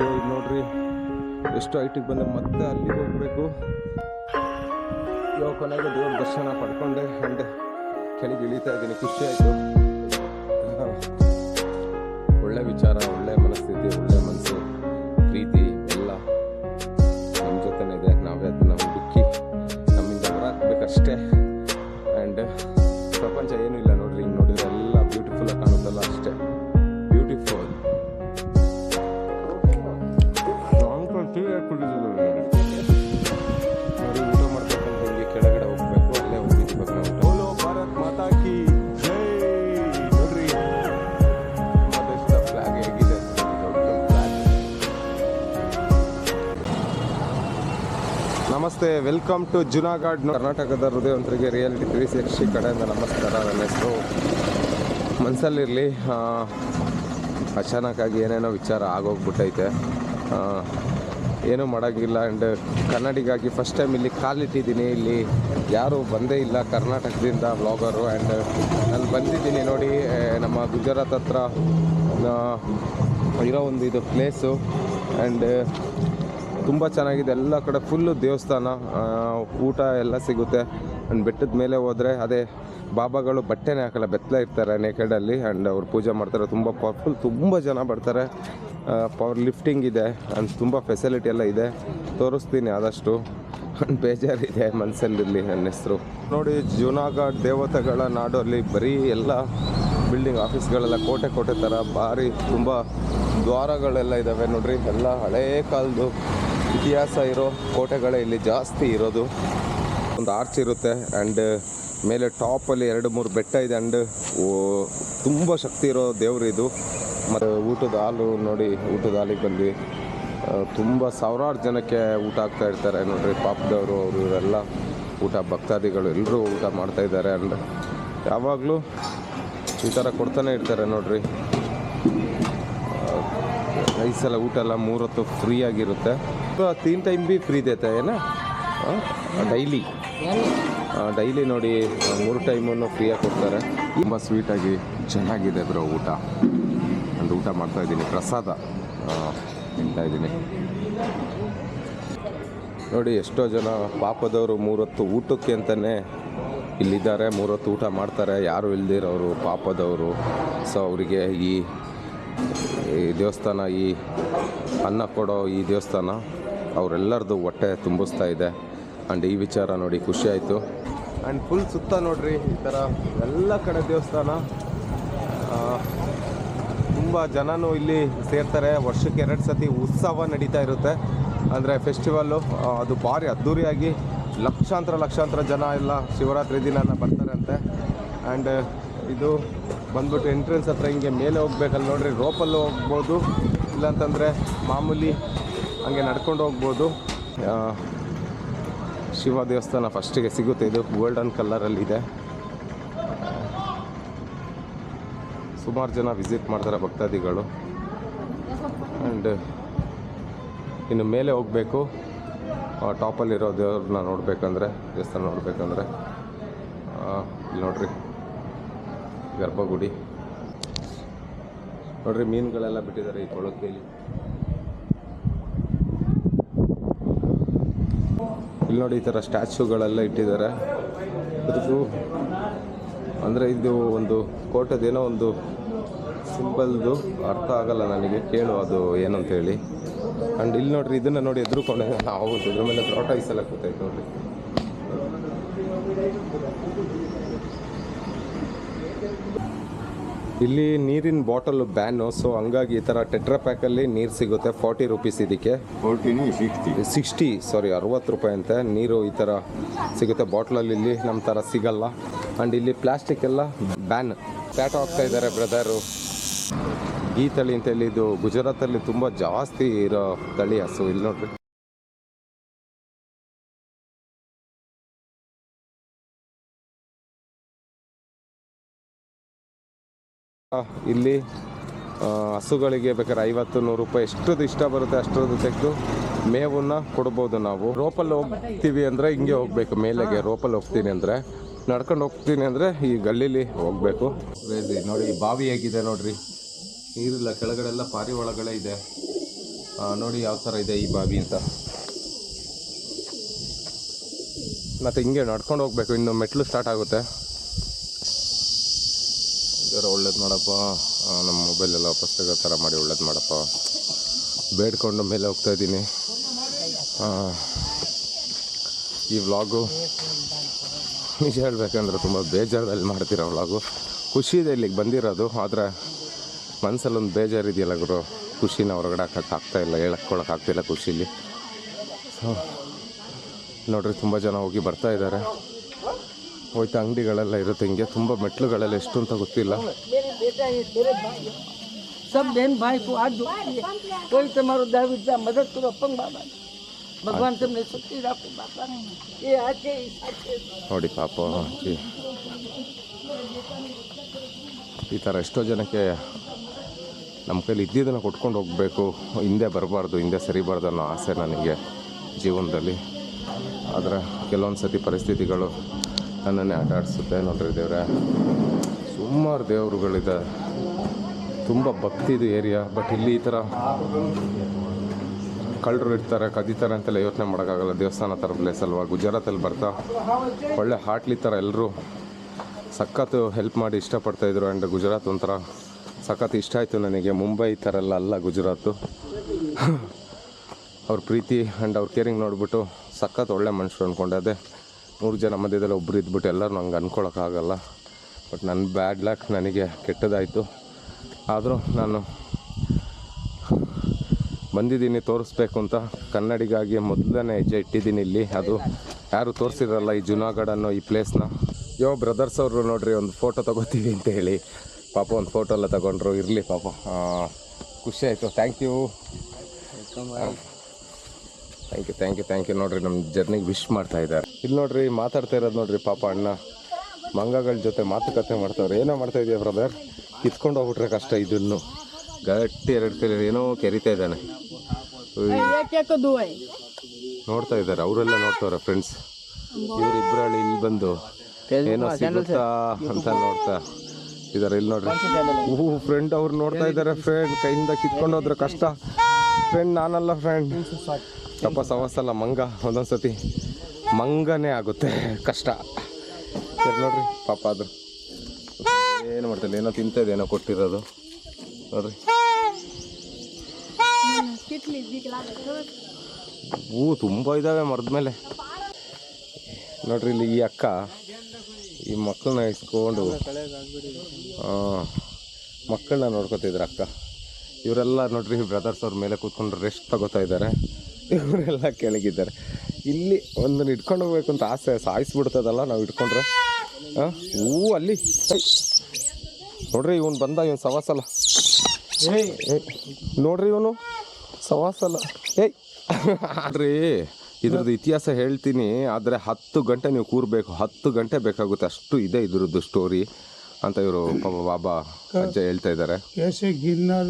ಅಯ್ಯೋ ಇಲ್ಲಿ ನೋಡ್ರಿ. ಎಷ್ಟು ಐಟಿಗೆ ಬಂದೆ ಮತ್ತೆ ಅಲ್ಲಿಗೆ ಹೋಗ್ಬೇಕು. ಇವಾಗ ಕೊನೆಗೆ ದೇವ್ರ ದರ್ಶನ ಪಡ್ಕೊಂಡೆ ಅಂಡ್ ಕೆಳಗೆ ಇಳಿತಾ ಇದ್ದೀನಿ. ಖುಷಿ ಆಯಿತು. ಒಳ್ಳೆ ವಿಚಾರ, ಒಳ್ಳೆ ಮನಸ್ಸು. ವೆಲ್ಕಮ್ ಟು ಜುನಾಗಢ್ ಕರ್ನಾಟಕದ ಹೃದಯವಂತರಿಗೆ ರಿಯಾಲಿಟಿ ತ್ರೀ ಸಿಕ್ಸ್ಟಿ ಕಡೆಯಿಂದ ನಮಸ್ಕಾರ, ನನ್ನ ಹೆಸರು ಮನಸ್ಸಲ್ಲಿರಲಿ ಅಚಾನಕ್ಕಾಗಿ ಏನೇನೋ ವಿಚಾರ ಆಗೋಗ್ಬಿಟ್ಟೈತೆ. ಏನೂ ಮಾಡೋಂಗಿಲ್ಲ ಆ್ಯಂಡ್ ಕನ್ನಡಿಗಾಗಿ ಫಸ್ಟ್ ಟೈಮ್ ಇಲ್ಲಿ ಕಾಲಿಟ್ಟಿದ್ದೀನಿ ಇಲ್ಲಿ ಯಾರೂ ಬಂದೇ ಇಲ್ಲ ಕರ್ನಾಟಕದಿಂದ ವ್ಲಾಗರು ಆ್ಯಂಡ್ ನಾನು ಬಂದಿದ್ದೀನಿ ನೋಡಿ ನಮ್ಮ ಗುಜರಾತ್ ಹತ್ರ ಇರೋ ಒಂದು ಇದು ಪ್ಲೇಸು ಆ್ಯಂಡ್ ತುಂಬ ಚೆನ್ನಾಗಿದೆ. ಎಲ್ಲ ಕಡೆ ಫುಲ್ಲು ದೇವಸ್ಥಾನ ಊಟ ಎಲ್ಲ ಸಿಗುತ್ತೆ. ಆ್ಯಂಡ್ ಬೆಟ್ಟದ ಮೇಲೆ ಹೋದರೆ ಅದೇ ಬಾಬಾಗಳು ಬಟ್ಟೆನೇ ಹಾಕಲ್ಲ, ಬೆತ್ತಲೆ ಇರ್ತಾರೆ ನೇಕಡಲ್ಲಿ ಆ್ಯಂಡ್ ಅವ್ರು ಪೂಜೆ ಮಾಡ್ತಾರೆ, ತುಂಬ ಪವರ್ಫುಲ್ ತುಂಬ ಜನ ಬರ್ತಾರೆ. ಪವರ್ ಲಿಫ್ಟಿಂಗ್ ಇದೆ ಆ್ಯಂಡ್ ತುಂಬ ಫೆಸಿಲಿಟಿ ಎಲ್ಲ ಇದೆ. ತೋರಿಸ್ತೀನಿ ಆದಷ್ಟು. ಆ್ಯಂಡ್ ಬೇಜಾರಿದೆ ಮನಸ್ಸಲ್ಲಿರಲಿ ನನ್ನ ಹೆಸರು. ನೋಡಿ ಜುನಾಗಢ ದೇವತೆಗಳ ನಾಡು ಅಲ್ಲಿ ಬರೀ ಎಲ್ಲ ಬಿಲ್ಡಿಂಗ್ ಆಫೀಸ್ಗಳೆಲ್ಲ ಕೋಟೆ ಕೋಟೆ ಥರ ಭಾರಿ ತುಂಬ ದ್ವಾರಗಳೆಲ್ಲ ಇದ್ದಾವೆ ನೋಡಿರಿ. ಎಲ್ಲ ಹಳೇ ಕಾಲದ್ದು ಇತಿಹಾಸ ಇರೋ ಕೋಟೆಗಳೇ ಇಲ್ಲಿ ಜಾಸ್ತಿ ಇರೋದು. ಒಂದು ಆರ್ಚ್ ಇರುತ್ತೆ ಆ್ಯಂಡ್ ಮೇಲೆ ಟಾಪಲ್ಲಿ ಎರಡು ಮೂರು ಬೆಟ್ಟ ಇದೆ ಆ್ಯಂಡ್ ತುಂಬ ಶಕ್ತಿ ಇರೋ ದೇವರು ಇದು. ಮತ್ತು ಊಟದ ಹಾಲು ನೋಡಿ, ಊಟದ ಹಾಲಿಗೆ ಬಂದ್ವಿ. ತುಂಬ ಸಾವಿರಾರು ಜನಕ್ಕೆ ಊಟ ಆಗ್ತಾ ಇರ್ತಾರೆ ನೋಡ್ರಿ. ಪಾಪದವರು, ಅವರು, ಇವರೆಲ್ಲ ಊಟ, ಭಕ್ತಾದಿಗಳು ಎಲ್ಲರೂ ಊಟ ಮಾಡ್ತಾ ಇದ್ದಾರೆ ಆ್ಯಂಡ್ ಯಾವಾಗಲೂ ಈ ಥರ ಕೊಡ್ತಾನೆ ಇರ್ತಾರೆ ನೋಡಿರಿ. ಈ ಊಟ ಎಲ್ಲ ಮೂರೊತ್ತು ಫ್ರೀ ಆಗಿರುತ್ತೆ. ತೀನ್ ಟೈಮ್ ಬಿ ಫ್ರೀ ದೇತ ಏನ? ಡೈಲಿ ಡೈಲಿ ನೋಡಿ ಮೂರು ಟೈಮನ್ನು ಫ್ರೀಯಾಗಿ ಕೊಡ್ತಾರೆ. ತುಂಬ ಸ್ವೀಟಾಗಿ ಚೆನ್ನಾಗಿದೆ ಬ್ರೋ ಊಟ. ಒಂದು ಊಟ ಮಾಡ್ತಾ ಇದ್ದೀನಿ. ಪ್ರಸಾದ ತಿಂತಾ ಇದ್ದೀನಿ. ನೋಡಿ ಎಷ್ಟೋ ಜನ ಪಾಪದವರು ಮೂರೊತ್ತು ಊಟಕ್ಕೆ ಅಂತಲೇ ಇಲ್ಲಿದ್ದಾರೆ. ಮೂರೊತ್ತು ಊಟ ಮಾಡ್ತಾರೆ. ಯಾರು ಇಲ್ದಿರೋರು ಪಾಪದವರು. ಸೊ ಅವರಿಗೆ ಈ ಈ ದೇವಸ್ಥಾನ ಈ ಅನ್ನ ಕೊಡೋ ಈ ದೇವಸ್ಥಾನ ಅವರೆಲ್ಲರದು ಹೊಟ್ಟೆ ತುಂಬಿಸ್ತಾ ಇದೆ. ಆ್ಯಂಡ್ ಈ ವಿಚಾರ ನೋಡಿ ಖುಷಿ ಆಯಿತು. ಆ್ಯಂಡ್ ಫುಲ್ ಸುತ್ತ ನೋಡ್ರಿ, ಈ ಥರ ಎಲ್ಲ ಕಡೆ ದೇವಸ್ಥಾನ. ತುಂಬ ಜನನೂ ಇಲ್ಲಿ ಸೇರ್ತಾರೆ. ವರ್ಷಕ್ಕೆ ಎರಡು ಸತಿ ಉತ್ಸವ ನಡೀತಾ ಇರುತ್ತೆ. ಅಂದರೆ ಫೆಸ್ಟಿವಲ್ಲು ಅದು ಭಾರಿ ಅದ್ಧೂರಿಯಾಗಿ ಲಕ್ಷಾಂತರ ಲಕ್ಷಾಂತರ ಜನ ಎಲ್ಲ ಶಿವರಾತ್ರಿ ದಿನ ಎಲ್ಲ ಬರ್ತಾರೆ ಅಂತೆ ಆ್ಯಂಡ್ ಇದು ಬಂದ್ಬಿಟ್ಟು ಎಂಟ್ರೆನ್ಸ್ ಹತ್ರ ಹಿಂಗೆ ಮೇಲೆ ಹೋಗ್ಬೇಕಲ್ಲ ನೋಡ್ರಿ, ರೋಪಲ್ಲೂ ಹೋಗ್ಬೋದು. ಇಲ್ಲಾಂತಂದರೆ ಮಾಮೂಲಿ ಹಂಗೆ ನಡ್ಕೊಂಡು ಹೋಗ್ಬೋದು. ಶಿವ ದೇವಸ್ಥಾನ ಫಸ್ಟಿಗೆ ಸಿಗುತ್ತೆ. ಇದು ಗೋಲ್ಡನ್ ಕಲರಲ್ಲಿದೆ ಸುಮಾರು ಜನ ವಿಸಿಟ್ ಮಾಡ್ತಾರೆ ಭಕ್ತಾದಿಗಳು. ಆ್ಯಂಡ್ ಇನ್ನು ಮೇಲೆ ಹೋಗಬೇಕು. ಟಾಪಲ್ಲಿರೋ ದೇವ್ರನ್ನ ನೋಡಬೇಕಂದ್ರೆ, ದೇವಸ್ಥಾನ ನೋಡಬೇಕಂದ್ರೆ. ಇಲ್ಲಿ ನೋಡ್ರಿ, ಗರ್ಭಗುಡಿ. ನೋಡ್ರಿ, ಮೀನುಗಳೆಲ್ಲ ಬಿಟ್ಟಿದ್ದಾರೆ ಈ ಕೊಳಕ್ಕೆ ಇಲ್ಲಿ ನೋಡಿ ಈ ಥರ ಸ್ಟ್ಯಾಚ್ಯೂಗಳೆಲ್ಲ ಇಟ್ಟಿದ್ದಾರೆ. ಅದು ಅಂದರೆ ಇದು ಒಂದು ಕೋಟದೇನೋ ಒಂದು ಸಿಂಪಲ್ದು ಅರ್ಥ ಆಗಲ್ಲ ನನಗೆ, ಕೇಳು ಅದು ಏನಂತೇಳಿ. ಆ್ಯಂಡ್ ಇಲ್ಲಿ ನೋಡಿರಿ, ಇದನ್ನು ನೋಡಿ ಎದುರುಕೊಂಡೆ ನಾವು ಇದ್ರ ಮೇಲೆ ಟಾಟಾಯಿಸ್ ಎಲ್ಲ ಕೂತೈತೆ ನೋಡ್ರಿ. ಇಲ್ಲಿ ನೀರಿನ ಬಾಟಲ್ ಬ್ಯಾನು ಸೊ ಹಂಗಾಗಿ ಈ ತರ ಟೆಟ್ರಾ ಪ್ಯಾಕಲ್ಲಿ ನೀರು ಸಿಗುತ್ತೆ ಫಾರ್ಟಿ ರುಪೀಸ್ ಇದಕ್ಕೆ. ಫೋರ್ಟೀನು ಸಿಕ್ಸ್ಟಿ ಸಿಕ್ಸ್ಟಿ ಸಾರಿ ಅರವತ್ತು ರೂಪಾಯಿ ಅಂತೆ. ನೀರು ಈ ಥರ ಸಿಗುತ್ತೆ ಬಾಟ್ಲಲ್ಲಿ ಇಲ್ಲಿ ನಮ್ಮ ಥರ ಸಿಗಲ್ಲ. ಆ್ಯಂಡ್ ಇಲ್ಲಿ ಪ್ಲಾಸ್ಟಿಕ್ ಎಲ್ಲ ಬ್ಯಾನ್. ಪ್ಯಾಟ್ ಹಾಕ್ತಾ ಇದ್ದಾರೆ ಬ್ರದರು ಈ ತಳಿ ಅಂತ ಹೇಳಿ ಇದು ಗುಜರಾತಲ್ಲಿ ತುಂಬ ಜಾಸ್ತಿ ಇರೋ ತಳಿ ಹಸು ಇಲ್ಲಿ ನೋಡ್ರಿ. ಇಲ್ಲಿ ಹಸುಗಳಿಗೆ ಬೇಕಾದ್ರೆ ಐವತ್ತು ನೂರು ರೂಪಾಯಿ ಎಷ್ಟರದ್ದು ಇಷ್ಟ ಬರುತ್ತೆ ಅಷ್ಟರದ್ದು ತೆಗೆದು ಮೇವನ್ನು ಕೊಡ್ಬೋದು ನಾವು. ರೋಪಲ್ಲಿ ಹೋಗ್ತೀವಿ ಅಂದರೆ ಹಿಂಗೆ ಹೋಗ್ಬೇಕು ಮೇಲೆಗೆ ರೋಪಲ್ಲಿ ಹೋಗ್ತೀನಿ ಅಂದರೆ. ನಡ್ಕೊಂಡು ಹೋಗ್ತೀನಿ ಅಂದರೆ ಈ ಗಲ್ಲೀಲಿ ಹೋಗಬೇಕು. ನೋಡಿ ಬಾವಿ ಹೇಗಿದೆ ನೋಡಿರಿ. ನೀರಿಲ್ಲ ಕೆಳಗಡೆ ಎಲ್ಲ ಒಳಗಡೆ ಇದೆ. ನೋಡಿ ಯಾವ ಥರ ಇದೆ ಈ ಬಾವಿ ಅಂತ. ಮತ್ತು ಹಿಂಗೆ ನಡ್ಕೊಂಡು ಹೋಗ್ಬೇಕು ಇನ್ನು ಮೆಟ್ಲು ಸ್ಟಾರ್ಟ್ ಆಗುತ್ತೆ. ಜರ ಒಳ್ಳೇದು ಮಾಡಪ್ಪ. ನಮ್ಮ ಮೊಬೈಲೆಲ್ಲ ವಾಪಸ್ ತೆಗೋ ಥರ ಮಾಡಿ ಒಳ್ಳೇದು ಮಾಡಪ್ಪ. ಬೇಡ್ಕೊಂಡು ಮೇಲೆ ಹೋಗ್ತಾ ಇದ್ದೀನಿ. ಈ ವ್ಲಾಗು ನಿಜ ಹೇಳಬೇಕಂದ್ರೆ ತುಂಬ ಬೇಜಾರದಲ್ಲಿ ಮಾಡ್ತೀರಾ ವ್ಲಾಗು ಖುಷಿ ಇದೆ ಇಲ್ಲಿಗೆ ಬಂದಿರೋದು, ಆದರೆ ಮನಸ್ಸಲ್ಲೊಂದು ಬೇಜಾರಿದೆಯಲ್ಲ ಗುರು. ಖುಷಿನ ಹೊರಗಡೆ ಹಾಕಕ್ಕೆ ಆಗ್ತಾಯಿಲ್ಲ ಇಲ್ಲ ಹೇಳಕ್ಕೊಳಕ್ಕೆ ಆಗ್ತಿಲ್ಲ ಖುಷಿಲಿ. ನೋಡ್ರಿ, ತುಂಬ ಜನ ಹೋಗಿ ಬರ್ತಾ ಇದ್ದಾರೆ ಹೋಯ್ತಾ ಅಂಗಡಿಗಳೆಲ್ಲ ಇರುತ್ತೆ ಹಿಂಗೆ ತುಂಬ ಮೆಟ್ಲುಗಳೆಲ್ಲ ಎಷ್ಟು ಅಂತ ಗೊತ್ತಿಲ್ಲ मेरे बेटा है मेरे भाई है। सब बहन भाई को हाथ जोड़ती है कोई तुम्हारो दाविद जा मदद करो अपन बाबा भगवान तुमने शक्ति रखो बाबा ये आके इस आके ನೋಡಿ ಪಾಪ ಈ- ಈ ಥರ ಎಷ್ಟೋ ಜನಕ್ಕೆ ನಮ್ಮ ಕೈಲಿ ಇದ್ದಿದ್ದನ್ನು ಕೊಟ್ಕೊಂಡು ಹೋಗಬೇಕು ಹಿಂದೆ ಬರಬಾರ್ದು ಹಿಂದೆ ಸರಿಬಾರ್ದು ಅನ್ನೋ ಆಸೆ ನನಗೆ ಜೀವನದಲ್ಲಿ ಆದರೆ ಕೆಲವೊಂದು ಸತಿ ಪರಿಸ್ಥಿತಿಗಳು ನನ್ನನ್ನೇ ಆಟ ಆಡಿಸುತ್ತೆ ನೋಡ್ರಿ ದೇವ್ರೆ. ಸುಮಾರು ದೇವರುಗಳಿದೆ. ತುಂಬ ಭಕ್ತಿದು ಏರಿಯಾ, ಬಟ್ ಇಲ್ಲಿ ಈ ಥರ ಕಳ್ಳರು ಇರ್ತಾರೆ, ಕದೀತಾರೆ ಅಂತೆಲ್ಲ ಯೋಚನೆ ಮಾಡೋಕ್ಕಾಗಲ್ಲ. ದೇವಸ್ಥಾನ ಥರ ಪ್ಲೇಸ್ ಅಲ್ವಾ? ಗುಜರಾತಲ್ಲಿ ಬರ್ತಾ, ಒಳ್ಳೆ ಹಾಟ್ಲಿ ಥರ ಎಲ್ಲರೂ ಸಖತ್ತು ಹೆಲ್ಪ್ ಮಾಡಿ ಇಷ್ಟಪಡ್ತಾಯಿದ್ರು ಆ್ಯಂಡ್ ಗುಜರಾತ್ ಒಂಥರ ಸಖತ್ ಇಷ್ಟ ಆಯಿತು ನನಗೆ. ಮುಂಬೈ ಥರ ಎಲ್ಲ ಅಲ್ಲ ಗುಜರಾತು. ಅವ್ರ ಪ್ರೀತಿ ಆ್ಯಂಡ್ ಅವ್ರ ಕೇರಿಂಗ್ ನೋಡಿಬಿಟ್ಟು ಸಖತ್ ಒಳ್ಳೆ ಮನುಷ್ಯರು ಅಂದ್ಕೊಂಡೆ ಅದೇ ನೂರು ಜನ ಮಧ್ಯದಲ್ಲಿ ಒಬ್ಬರು ಇದ್ಬಿಟ್ಟು ಎಲ್ಲರೂ ನಂಗೆ ಅಂದ್ಕೊಳಕ್ಕಾಗಲ್ಲ ಬಟ್ ನನ್ನ ಬ್ಯಾಡ್ ಲಕ್ ನನಗೆ ಕೆಟ್ಟದಾಯಿತು. ಆದರೂ ನಾನು ಬಂದಿದ್ದೀನಿ ತೋರಿಸ್ಬೇಕು ಅಂತ. ಕನ್ನಡಿಗಾಗಿ ಮೊದಲನೇ ಹೆಜ್ಜೆ ಇಟ್ಟಿದ್ದೀನಿ ಇಲ್ಲಿ. ಅದು ಯಾರು ತೋರಿಸಿರಲ್ಲ ಈ ಜುನಾಗಢ ಅನ್ನೋ ಈ ಪ್ಲೇಸ್ನ ಯೋ ಬ್ರದರ್ಸ್ ಅವರು ನೋಡ್ರಿ ಒಂದು ಫೋಟೋ ತೊಗೋತೀವಿ ಅಂತ ಹೇಳಿ. ಪಾಪ ಒಂದು ಫೋಟೋ ಎಲ್ಲ ತಗೊಂಡ್ರು. ಇರಲಿ ಪಾಪ. ಖುಷಿ ಆಯಿತು. Thank you thank you thank you thank you ನೋಡಿರಿ ನಮ್ಮ ಜರ್ನಿಗೆ ವಿಶ್ ಮಾಡ್ತಾ ಇದ್ದಾರೆ. ಇಲ್ಲಿ ನೋಡ್ರಿ ಮಾತಾಡ್ತಾ ಇರೋದು ನೋಡ್ರಿ ಪಾಪ ಅಣ್ಣ. ಮಂಗಗಳ ಜೊತೆ ಮಾತುಕತೆ ಮಾಡ್ತಾವ್ರೆ. ಏನೋ ಮಾಡ್ತಾ ಇದೆಯಾ ಬ್ರದರ್ ಕಿತ್ಕೊಂಡು ಹೋಗ್ಬಿಟ್ರೆ ಕಷ್ಟ ಇದನ್ನು. ಗಟ್ಟಿ ಎರಡು ಕೈಲಿ ಏನೋ ಕೆರಿತಾ ಇದ್ದಾನೆ. ನೋಡ್ತಾ ಇದ್ದಾರೆ ಅವರೆಲ್ಲ ನೋಡ್ತಾವ್ರೆ ಫ್ರೆಂಡ್ಸ್ ಇವ್ರಿಬ್ರು ಅಲ್ಲಿ ಇಲ್ಲಿ ಬಂದು ಏನೋ ಸಿಗುತ್ತಾ ಅಂತ ನೋಡ್ತಾ ಇದಾರೆ ಇಲ್ಲಿ ನೋಡ್ರಿ. ಹೂ ಫ್ರೆಂಡ್ ಅವ್ರು ನೋಡ್ತಾ ಇದ್ದಾರೆ ಫ್ರೆಂಡ್ ಕೈಯಿಂದ ಕಿತ್ಕೊಂಡು ಹೋದ್ರೆ ಕಷ್ಟ. ಫ್ರೆಂಡ್ ನಾನಲ್ಲ ಫ್ರೆಂಡ್ ತಪ್ಪ ಸವಸಲ್ಲ ಮಂಗ ಒಂದೊಂದ್ಸತಿ. ಮಂಗನೇ ಆಗುತ್ತೆ. ಕಷ್ಟ. ನೋಡ್ರಿ, ಪಾಪ ಅದು ಏನು ಮಾಡ್ತಿಲ್ಲ, ಏನೋ ತಿಂತದೆ ಏನೋ ಕೊಟ್ಟಿರೋದು. ನೋಡ್ರಿ. ಹೂ, ತುಂಬ ಇದ್ದಾವೆ ಮರದ ಮೇಲೆ. ನೋಡ್ರಿ ಇಲ್ಲಿ ಈ ಅಕ್ಕ, ಈ ಮಕ್ಕಳನ್ನ ಇಸ್ಕೊಂಡು ಮಕ್ಕಳನ್ನ ನೋಡ್ಕೊತಿದ್ರು ಅಕ್ಕ. ಇವರೆಲ್ಲ ನೋಡ್ರಿ ಬ್ರದರ್ಸ್ ಅವ್ರ ಮೇಲೆ ಕೂತ್ಕೊಂಡು ರೆಸ್ಟ್ ತಗೋತಾ ಇದ್ದಾರೆ. ಇವರೆಲ್ಲ ಕೆಳಗಿದ್ದಾರೆ. ಇಲ್ಲಿ ಒಂದನ್ನು ಇಟ್ಕೊಂಡು ಹೋಗ್ಬೇಕು ಅಂತ ಆಸೆ ಸಾಯಿಸ್ಬಿಡ್ತದಲ್ಲ ನಾವು ಇಟ್ಕೊಂಡ್ರೆ ಹಾಂ ಹೂ ಅಲ್ಲಿ ಐ. ನೋಡ್ರಿ ಇವನು ಬಂದ ಇವನು ಸವಾಸಲ್ಲ ಏಯ್ ನೋಡ್ರಿ ಇವನು ಸವಾಸಲ್ಲ ಏಯ್ ಆದ್ರಿ ಇದ್ರದ್ದು ಇತಿಹಾಸ ಹೇಳ್ತೀನಿ ಆದರೆ ಹತ್ತು ಗಂಟೆ ನೀವು ಕೂರಬೇಕು ಹತ್ತು ಗಂಟೆ ಬೇಕಾಗುತ್ತೆ ಅಷ್ಟು ಇದೆ ಇದ್ರದ್ದು ಸ್ಟೋರಿ ಅಂತ ಇವರು ಪಾಪ ಬಾಬಾ ಅಜ್ಜ ಹೇಳ್ತಾ ಇದ್ದಾರೆ कैसे गिरनार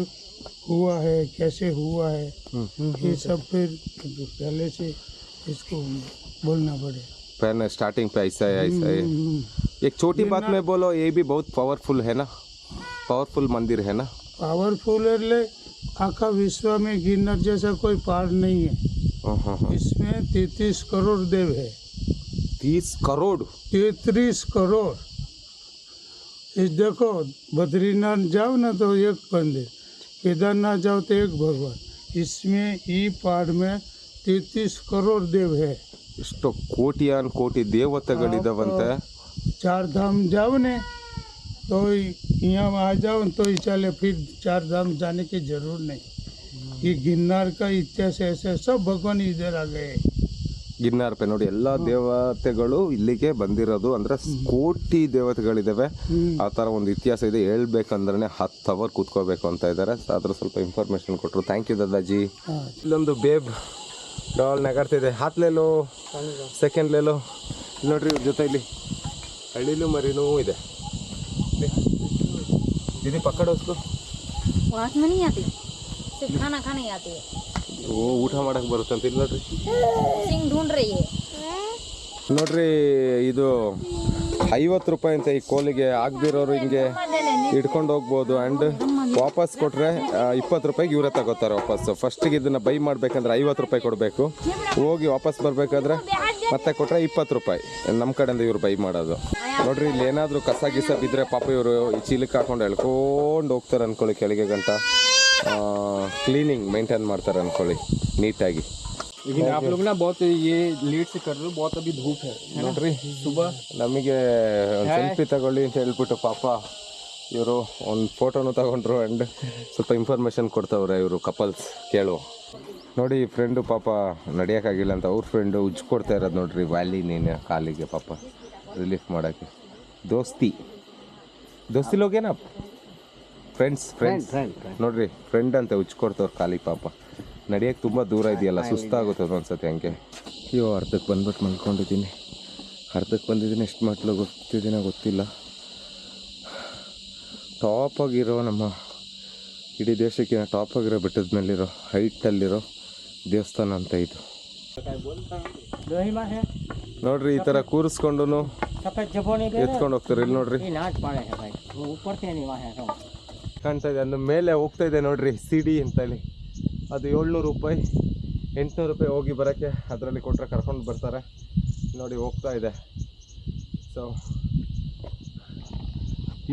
हुआ है कैसे हुआ है ये सब फिर पहले से इसको बोलना पड़े पहले स्टार्टिंग पे ऐसा है ऐसा है हम्म, एक छोटी बात में बोलो ये भी बहुत पावरफुल है ना पावरफुल मंदिर है ना पावरफुल એટલે आखा विश्व में गिरनार जैसा कोई पहाड़ नहीं है हाँ हाँ हाँ इसमें तैतीस करोड़ देव है तीस करोड़ तैतीस करोड़ इस देखो बद्रीनाथ जाओ ना तो एक मंदिर केदारनाथ जाओ तो एक भगवान इसमें ई पहाड़ में तैतीस करोड़ देव है ಎಷ್ಟು ಕೋಟಿಯಾನ್ ಕೋಟಿ ದೇವತೆಗಳಿದಾವಂತೆ चार धाम जाओ ने तो यहाँ आ जाओ तो ही चले फिर चार धाम जाने की जरूर नहीं ये गिरनार का इतिहास ऐसे सब भगवान इधर आ गए ಗಿನ್ನಾರ್ ಪೆ ನೋಡಿ ಎಲ್ಲ ದೇವತೆಗಳು ಇಲ್ಲಿಗೆ ಬಂದಿರೋದು ಅಂದ್ರೆ ಕೋಟಿ ದೇವತೆಗಳಿದಾವೆ ಹ್ಮ್. ಆ ಥರ ಒಂದು ಇತಿಹಾಸ ಇದೆ ಹೇಳ್ಬೇಕಂದ್ರೆ ಹತ್ತು ಅವರ್ ಕೂತ್ಕೋಬೇಕು ಅಂತ ಇದ್ದಾರೆ ಅದ್ರ ಸ್ವಲ್ಪ ಇನ್ಫಾರ್ಮೇಶನ್ ಕೊಟ್ಟರು ಥ್ಯಾಂಕ್ ಯು ದಾದಾಜಿ हाँ ಇಲ್ಲೊಂದು ಬೇಬ್ ಡಾಲ್ ನಗಾಡ್ತಿದೆ ಹಾತ್ಲೇಲು ಸೆಕೆಂಡ್ ಲೇಲು ಇಲ್ಲಿ ನೋಡ್ರಿ ಇವ್ರ ಜೊತೆ ಇಲ್ಲಿ ಹಳ್ಳಿಲು ಮರಿನೂ ಇದೆ ದೀದಿ ಪಕ್ಕಡ ವಸ್ತು वो हाथ में नहीं आती सिर्फ खाना खाने आती है ಓ ಊಟ ಮಾಡಕ್ಕೆ ಬರುತ್ತೆ ಅಂತ ಇಲ್ಲಿ ನೋಡ್ರಿ सिंह ढूंढ रही है ನೋಡ್ರಿ ಇದು ಐವತ್ತು ರೂಪಾಯಿ ಅಂತ ಈ ಕೋಲಿಗೆ ಆಗದಿರೋರು ಹಿಂಗೆ ಇಟ್ಕೊಂಡು ಹೋಗ್ಬೋದು. ಆ್ಯಂಡ್ ವಾಪಸ್ ಕೊಟ್ಟರೆ ಇಪ್ಪತ್ತು ರೂಪಾಯಿಗೆ ಇವರೇ ತಗೋತಾರೆ ವಾಪಸ್ಸು ಫಸ್ಟಿಗೆ ಇದನ್ನು ಬೈ ಮಾಡಬೇಕಂದ್ರೆ ಐವತ್ತು ರೂಪಾಯಿ ಕೊಡಬೇಕು. ಹೋಗಿ ವಾಪಸ್ ಬರಬೇಕಾದ್ರೆ ಮತ್ತೆ ಕೊಟ್ಟರೆ ಇಪ್ಪತ್ತು ರೂಪಾಯಿ. ನಮ್ಮ ಕಡೆಯಿಂದ ಇವ್ರು ಬೈ ಮಾಡೋದು. ನೋಡ್ರಿ, ಇಲ್ಲಿ ಏನಾದರೂ ಕಸ ಗಿಸ ಬಿದ್ದರೆ ಪಾಪ ಇವರು ಈ ಚೀಲಕ್ಕೆ ಹಾಕೊಂಡು ಎಳ್ಕೊಂಡು ಹೋಗ್ತಾರೆ ಅನ್ಕೊಳ್ಳಿ ಕೆಳಗೆ ಗಂಟ. ಕ್ಲೀನಿಂಗ್ ಮೇಂಟೈನ್ ಮಾಡ್ತಾರೆ ಅನ್ಕೊಳ್ಳಿ ನೀಟಾಗಿ लेकिन आप लोग ना बहुत ये लेट से कर रहे हो बहुत अभी धूप है ನೋಡ್ರಿ सुबह ನಮಗೆ ಸೆಲ್ಫಿ ತಗೊಳ್ಳಿ ಅಂತ ಹೇಳ್ಬಿಟ್ಟು ಪಾಪ ಇವರು ಒಂದು ಫೋಟೋನು ತಗೊಂಡ್ರು ಆ್ಯಂಡ್ ಸ್ವಲ್ಪ ಇನ್ಫಾರ್ಮೇಷನ್ ಕೊಡ್ತವ್ರೆ ಇವರು ಕಪಲ್ಸ್ ಕೇಳು ನೋಡಿ ಈ ಫ್ರೆಂಡು ಪಾಪ ನಡೆಯೋಕ್ಕಾಗಿಲ್ಲ ಅಂತ ಅವ್ರ ಫ್ರೆಂಡು ಉಜ್ಜು ಕೊಡ್ತಾ ಇರೋದು ನೋಡ್ರಿ ವ್ಯಾಲಿ ನೀನು ಕಾಲಿಗೆ ಪಾಪ ರಿಲೀಫ್ ಮಾಡೋಕ್ಕೆ ದೋಸ್ತಿ ದೋಸ್ತಿ ಲೋಗೇನಾ ಫ್ರೆಂಡ್ಸ್ ಫ್ರೆಂಡ್ಸ್ ನೋಡ್ರಿ ಫ್ರೆಂಡ್ ಅಂತ ಉಜ್ಜು ಕೊಡ್ತವ್ರು ಕಾಲಿಗೆ ಪಾಪ ನಡೆಯೋಕ್ಕೆ ತುಂಬ ದೂರ ಇದೆಯಲ್ಲ ಸುಸ್ತಾಗುತ್ತೆ ಅನ್ಸತ್ತೆ ಹಂಗೆ. ಅಯ್ಯೋ ಅರ್ಧಕ್ಕೆ ಬಂದ್ಬಿಟ್ಟು ಮಲ್ಕೊಂಡಿದ್ದೀನಿ. ಅರ್ಧಕ್ಕೆ ಬಂದಿದ್ದೀನಿ ಎಷ್ಟು ಮಟ್ಲು ಗೊತ್ತಿದ್ದೀನೋ ಗೊತ್ತಿಲ್ಲ. ಟಾಪ್ ಆಗಿರೋ ನಮ್ಮ ಇಡೀ ದೇಶಕ್ಕಿಂತ ಟಾಪ್ ಆಗಿರೋ ಬೆಟ್ಟದ ಮೇಲಿರೋ ಹೈಟಲ್ಲಿರೋ ದೇವಸ್ಥಾನ ಅಂತ ಇದು. ನೋಡ್ರಿ ಈ ಥರ ಕೂರಿಸ್ಕೊಂಡು ಎತ್ಕೊಂಡು ಹೋಗ್ತಾರೆ ಇಲ್ಲಿ ನೋಡ್ರಿ. ಕಾಣ್ತಾ ಇದೆ ಅಂದ ಮೇಲೆ ಹೋಗ್ತಾ ಇದೆ ನೋಡ್ರಿ ಸಿಡಿ ಅಂತ ಅಂತೇಳಿ. ಅದು ಏಳ್ನೂರು ರೂಪಾಯಿ, ಎಂಟುನೂರು ರೂಪಾಯಿ ಹೋಗಿ ಬರೋಕ್ಕೆ ಅದರಲ್ಲಿ ಕೊಟ್ಟರೆ ಕರ್ಕೊಂಡು ಬರ್ತಾರೆ. ನೋಡಿ ಹೋಗ್ತಾ ಇದೆ. ಸೊ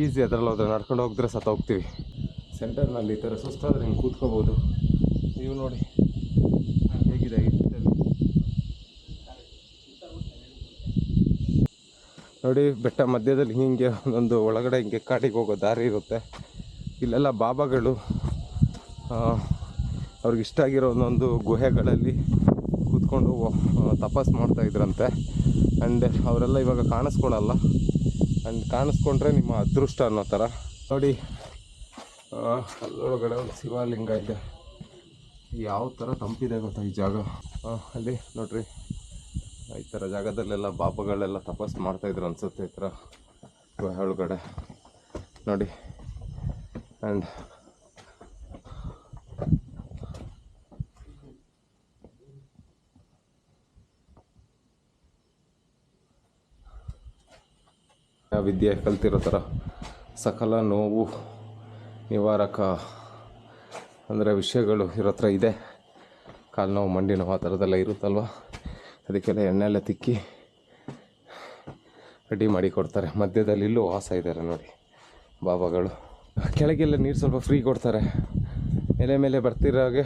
ಈಸಿ ಅದರಲ್ಲಿ ಹೋದ್ರೆ ನಡ್ಕೊಂಡು ಹೋಗಿದ್ರೆ ಸತ್ತ ಹೋಗ್ತೀವಿ. ಸೆಂಟರ್ನಲ್ಲಿ ಈ ಥರ ಸುಸ್ತಾದ್ರೆ ಹಿಂಗೆ ಕೂತ್ಕೋಬೋದು. ನೀವು ನೋಡಿ ಹೇಗಿದೆ ನೋಡಿ, ಬೆಟ್ಟ ಮಧ್ಯದಲ್ಲಿ ಹಿಂಗೆ ಒಂದೊಂದು ಒಳಗಡೆ ಹಿಂಗೆ ಕಾಡಿಗೆ ಹೋಗೋ ದಾರಿ ಇರುತ್ತೆ. ಇಲ್ಲೆಲ್ಲ ಬಾಬಾಗಳು ಅವ್ರಿಗೆ ಇಷ್ಟ ಆಗಿರೋ ಒಂದೊಂದು ಗುಹೆಗಳಲ್ಲಿ ಕೂತ್ಕೊಂಡು ತಪಾಸ್ ತಪಸ್ ಮಾಡ್ತಾ ಇದ್ರಂತೆ. ಆ್ಯಂಡ್ ಅವರೆಲ್ಲ ಇವಾಗ ಕಾಣಿಸ್ಕೊಳಲ್ಲ. ಆ್ಯಂಡ್ ಕಾಣಿಸ್ಕೊಂಡ್ರೆ ನಿಮ್ಮ ಅದೃಷ್ಟ ಅನ್ನೋ ಥರ. ನೋಡಿ ಅಲ್ಲೊಳಗಡೆ ಒಂದು ಶಿವಲಿಂಗ ಇದೆ. ಯಾವ ಥರ ತಂಪಿದೆ ಗೊತ್ತಾ ಈ ಜಾಗ? ಅಲ್ಲಿ ನೋಡ್ರಿ. ಈ ಥರ ಜಾಗದಲ್ಲೆಲ್ಲ ಬಾಬಾಗಳೆಲ್ಲ ತಪಾಸ್ ಮಾಡ್ತಾಯಿದ್ರು ಅನ್ಸುತ್ತೆ ಈ ಥರ ಒಳಗಡೆ. ನೋಡಿ. ಆ್ಯಂಡ್ ವಿದ್ಯೆ ಕಲ್ತಿರೋ ಥರ. ಸಕಲ ನೋವು, ನಿವಾರಕ ಅಂದರೆ ವಿಷಯಗಳು ಇರೋ ಹತ್ರ ಇದೆ. ಕಾಲು ನೋವು, ಮಂಡಿ ನೋವು ಆ ಥರದ್ದೆಲ್ಲ ಇರುತ್ತಲ್ವ? ಅದಕ್ಕೆಲ್ಲ ಎಣ್ಣೆಲ್ಲ ತಿಕ್ಕಿ ರೆಡಿ ಮಾಡಿ ಕೊಡ್ತಾರೆ. ಮಧ್ಯದಲ್ಲಿ ಇಲ್ಲೂ ವಾಸ ಇದ್ದಾರೆ ನೋಡಿ ಬಾಬಾಗಳು. ಕೆಳಗೆಲ್ಲ ನೀರು ಸ್ವಲ್ಪ ಫ್ರೀ ಕೊಡ್ತಾರೆ. ಎಲೆ ಮೇಲೆ ಬರ್ತಿರೋ ಹಾಗೆ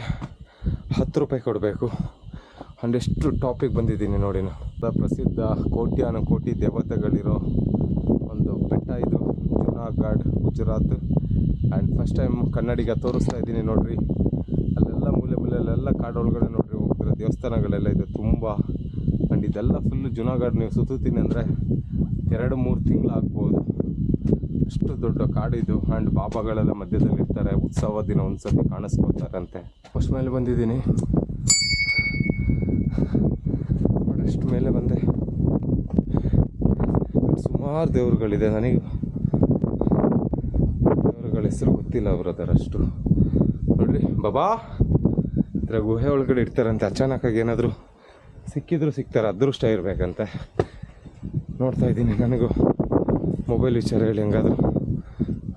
ಹತ್ತು ರೂಪಾಯಿ ಕೊಡಬೇಕು. ಎಷ್ಟು ಟಾಪಿಕ್ ಬಂದಿದ್ದೀನಿ ನೋಡಿ ನಾನು. ಪ್ರಸಿದ್ಧ ಕೋಟ್ಯಾನು ಕೋಟಿ ದೇವತೆಗಳಿರೋ ಒಂದು ಬೆಟ್ಟ ಇದು Junagadh Gujarat. And first time Kannadiga ತೋರಿಸ್ತಾ ಇದ್ದೀನಿ ನೋಡಿರಿ. ಅಲ್ಲೆಲ್ಲ ಮೂಲೆ ಮೂಲೆಯಲ್ಲೆಲ್ಲ ಕಾಡೊಳಗಡೆ ನೋಡಿರಿ ಹೋಗ್ತಿರೋ ದೇವಸ್ಥಾನಗಳೆಲ್ಲ ಇದೆ. ತುಂಬ. ಆ್ಯಂಡ್ ಇದೆಲ್ಲ ಫುಲ್ಲು ಜುನಾಗಢ ನೀವು ಸುತ್ತೀನಿ ಅಂದರೆ ಎರಡು ಮೂರು ತಿಂಗಳು ಆಗ್ಬೋದು ಅಷ್ಟು ದೊಡ್ಡ ಕಾಡಿದು ಆ್ಯಂಡ್ ಬಾಬಾಗಳೆಲ್ಲ ಮಧ್ಯದಲ್ಲಿ ಇರ್ತಾರೆ ಉತ್ಸವ ದಿನ ಒಂದ್ಸತಿ ಕಾಣಿಸ್ಕೊತಾರಂತೆ ಫಸ್ಟ್ ಮೇಲೆ ಬಂದಿದ್ದೀನಿ. ಅಷ್ಟು ಮೇಲೆ ಬಂದೆ. ಸುಮಾರು ದೇವ್ರುಗಳಿದೆ ನನಗೆ. ಹೆಸರು ಗೊತ್ತಿಲ್ಲ ಬ್ರದರ್ ಅಷ್ಟು ನೋಡ್ರಿ ಬಾಬಾ ಇದರ ಗುಹೆ ಒಳಗಡೆ ಇರ್ತಾರಂತೆ ಅಚಾನಕ್ಕಾಗಿ ಏನಾದರೂ ಸಿಕ್ಕಿದ್ರು ಸಿಗ್ತಾರೆ ಅದೃಷ್ಟ ಇರಬೇಕಂತೆ ನೋಡ್ತಾ ಇದ್ದೀನಿ ನನಗೂ ಮೊಬೈಲ್ ವಿಚಾರ ಹೇಳಿ ಹೆಂಗಾದರೂ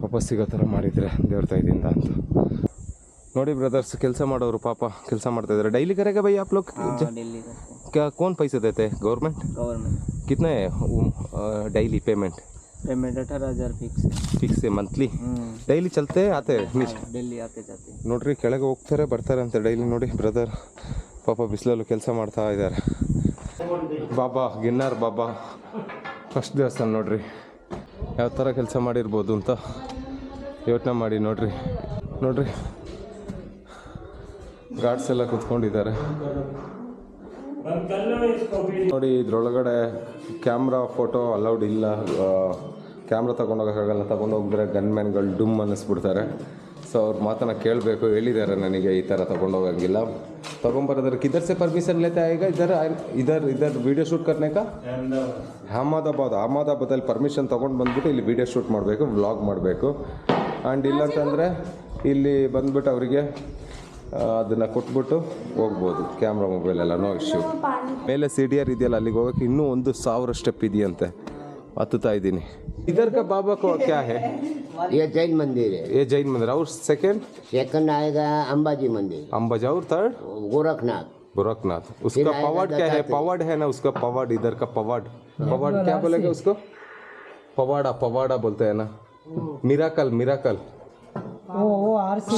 ವಾಪಸ್ ಸಿಗೋ ಥರ ಮಾಡಿದರೆ ದೇವ್ರ ತಾಯಿದಿಂದ ಅಂತ ನೋಡಿ ಬ್ರದರ್ಸ್ ಕೆಲಸ ಮಾಡೋರು ಪಾಪ ಕೆಲಸ ಮಾಡ್ತಾ ಇದ್ದಾರೆ ಡೈಲಿ ಕರೆಗೆ ಬೈ आप लोग दिल्ली का क्या कौन पैसे देते हैं गवर्नमेंट गवर्नमेंट कितना है डेली पेमेंट पेमेंट अठारह हजार फिक्स है फिक्स है मंथली ಡೈಲಿ ಚಲ್ತೆ ಆತೆ ಮಿಸ್ दिल्ली आते जाते ನೋಡ್ರಿ ಕೆಳಗೆ ಹೋಗ್ತಾರೆ ಬರ್ತಾರೆ ಅಂತ ಡೈಲಿ ನೋಡಿ ಬ್ರದರ್ ಪಾಪ ಬಿಸಿಲಲ್ಲೂ ಕೆಲಸ ಮಾಡ್ತಾ ಇದ್ದಾರೆ ಬಾಬಾ ಗಿನ್ನಾರ್ ಬಾಬಾ ಫಸ್ಟ್ ದೇವಸ್ಥಾನ ನೋಡ್ರಿ ಯಾವ ಥರ ಕೆಲಸ ಮಾಡಿರ್ಬೋದು ಅಂತ ಯೋಚನೆ ಮಾಡಿ ನೋಡ್ರಿ ನೋಡ್ರಿ ಗಾರ್ಡ್ಸ್ ಎಲ್ಲ ಕುತ್ಕೊಂಡಿದ್ದಾರೆ ನೋಡಿ ಇದ್ರೊಳಗಡೆ ಕ್ಯಾಮ್ರಾ ಫೋಟೋ ಅಲೌಡ್ ಇಲ್ಲ ಕ್ಯಾಮ್ರಾ ತೊಗೊಂಡೋಗೋಕ್ಕಾಗಲ್ಲ ಗನ್ ಗನ್ಮ್ಯಾನ್ಗಳು ಡುಮ್ ಅನ್ನಿಸ್ಬಿಡ್ತಾರೆ. ಸೊ ಅವ್ರ ಮಾತನ್ನು ಕೇಳಬೇಕು ಹೇಳಿದ್ದಾರೆ ನನಗೆ ಈ ಥರ ತೊಗೊಂಡೋಗಂಗಿಲ್ಲ. ತೊಗೊಂಬರೋದ್ರ ಕಿಧರ್ ಪರ್ಮಿಷನ್ ಲೇತಾ ಈಗ? ಇದರ ಇದರ್ ಇದರ್ ವಿಡಿಯೋ ಶೂಟ್ ಕರ್ನೇಕ ಅಹಮದಾಬಾದ್ ಅಹಮದಾಬಾದಲ್ಲಿ ಪರ್ಮಿಷನ್ ತೊಗೊಂಡು ಬಂದ್ಬಿಟ್ಟು ಇಲ್ಲಿ ವಿಡಿಯೋ ಶೂಟ್ ಮಾಡಬೇಕು ವ್ಲಾಗ್ ಮಾಡಬೇಕು. ಆ್ಯಂಡ್ ಇಲ್ಲಂತಂದರೆ ಇಲ್ಲಿ ಬಂದ್ಬಿಟ್ಟು ಅವರಿಗೆ ಅದನ್ನು ಕೊಟ್ಬಿಟ್ಟು ಹೋಗ್ಬೋದು ಕ್ಯಾಮ್ರಾ ಮೊಬೈಲ್ ಎಲ್ಲ ನೋ ಇಶ್ಯೂ ಮೇಲೆ ಸಿ ಡಿ ಆರ್ ಇದೆಯಲ್ಲ ಅಲ್ಲಿಗೆ ಹೋಗೋಕ್ಕೆ ಇನ್ನೂ ಒಂದು ಸಾವಿರ ಸ್ಟೆಪ್ ಇದೆಯಂತೆ. ಹತ್ತುತ್ತಾ ಇದ್ದೀನಿ ಇದರ್ का बाबा को क्या है ये जैन मंदिर है ये जैन मंदिर और सेकंड सेकंड आएगा अंबाजी मंदिर अंबाजा और थर्ड गोरखनाथ गोरखनाथ फिर उसका आएगा पवाड क्या है दत्तात्रेय। पवाड है ना उसका पवाड इधर का पवाड पवाड क्या बोलेगा उसको पवाड़ा पवाड़ा बोलते हैं ना मिराकल मिराकल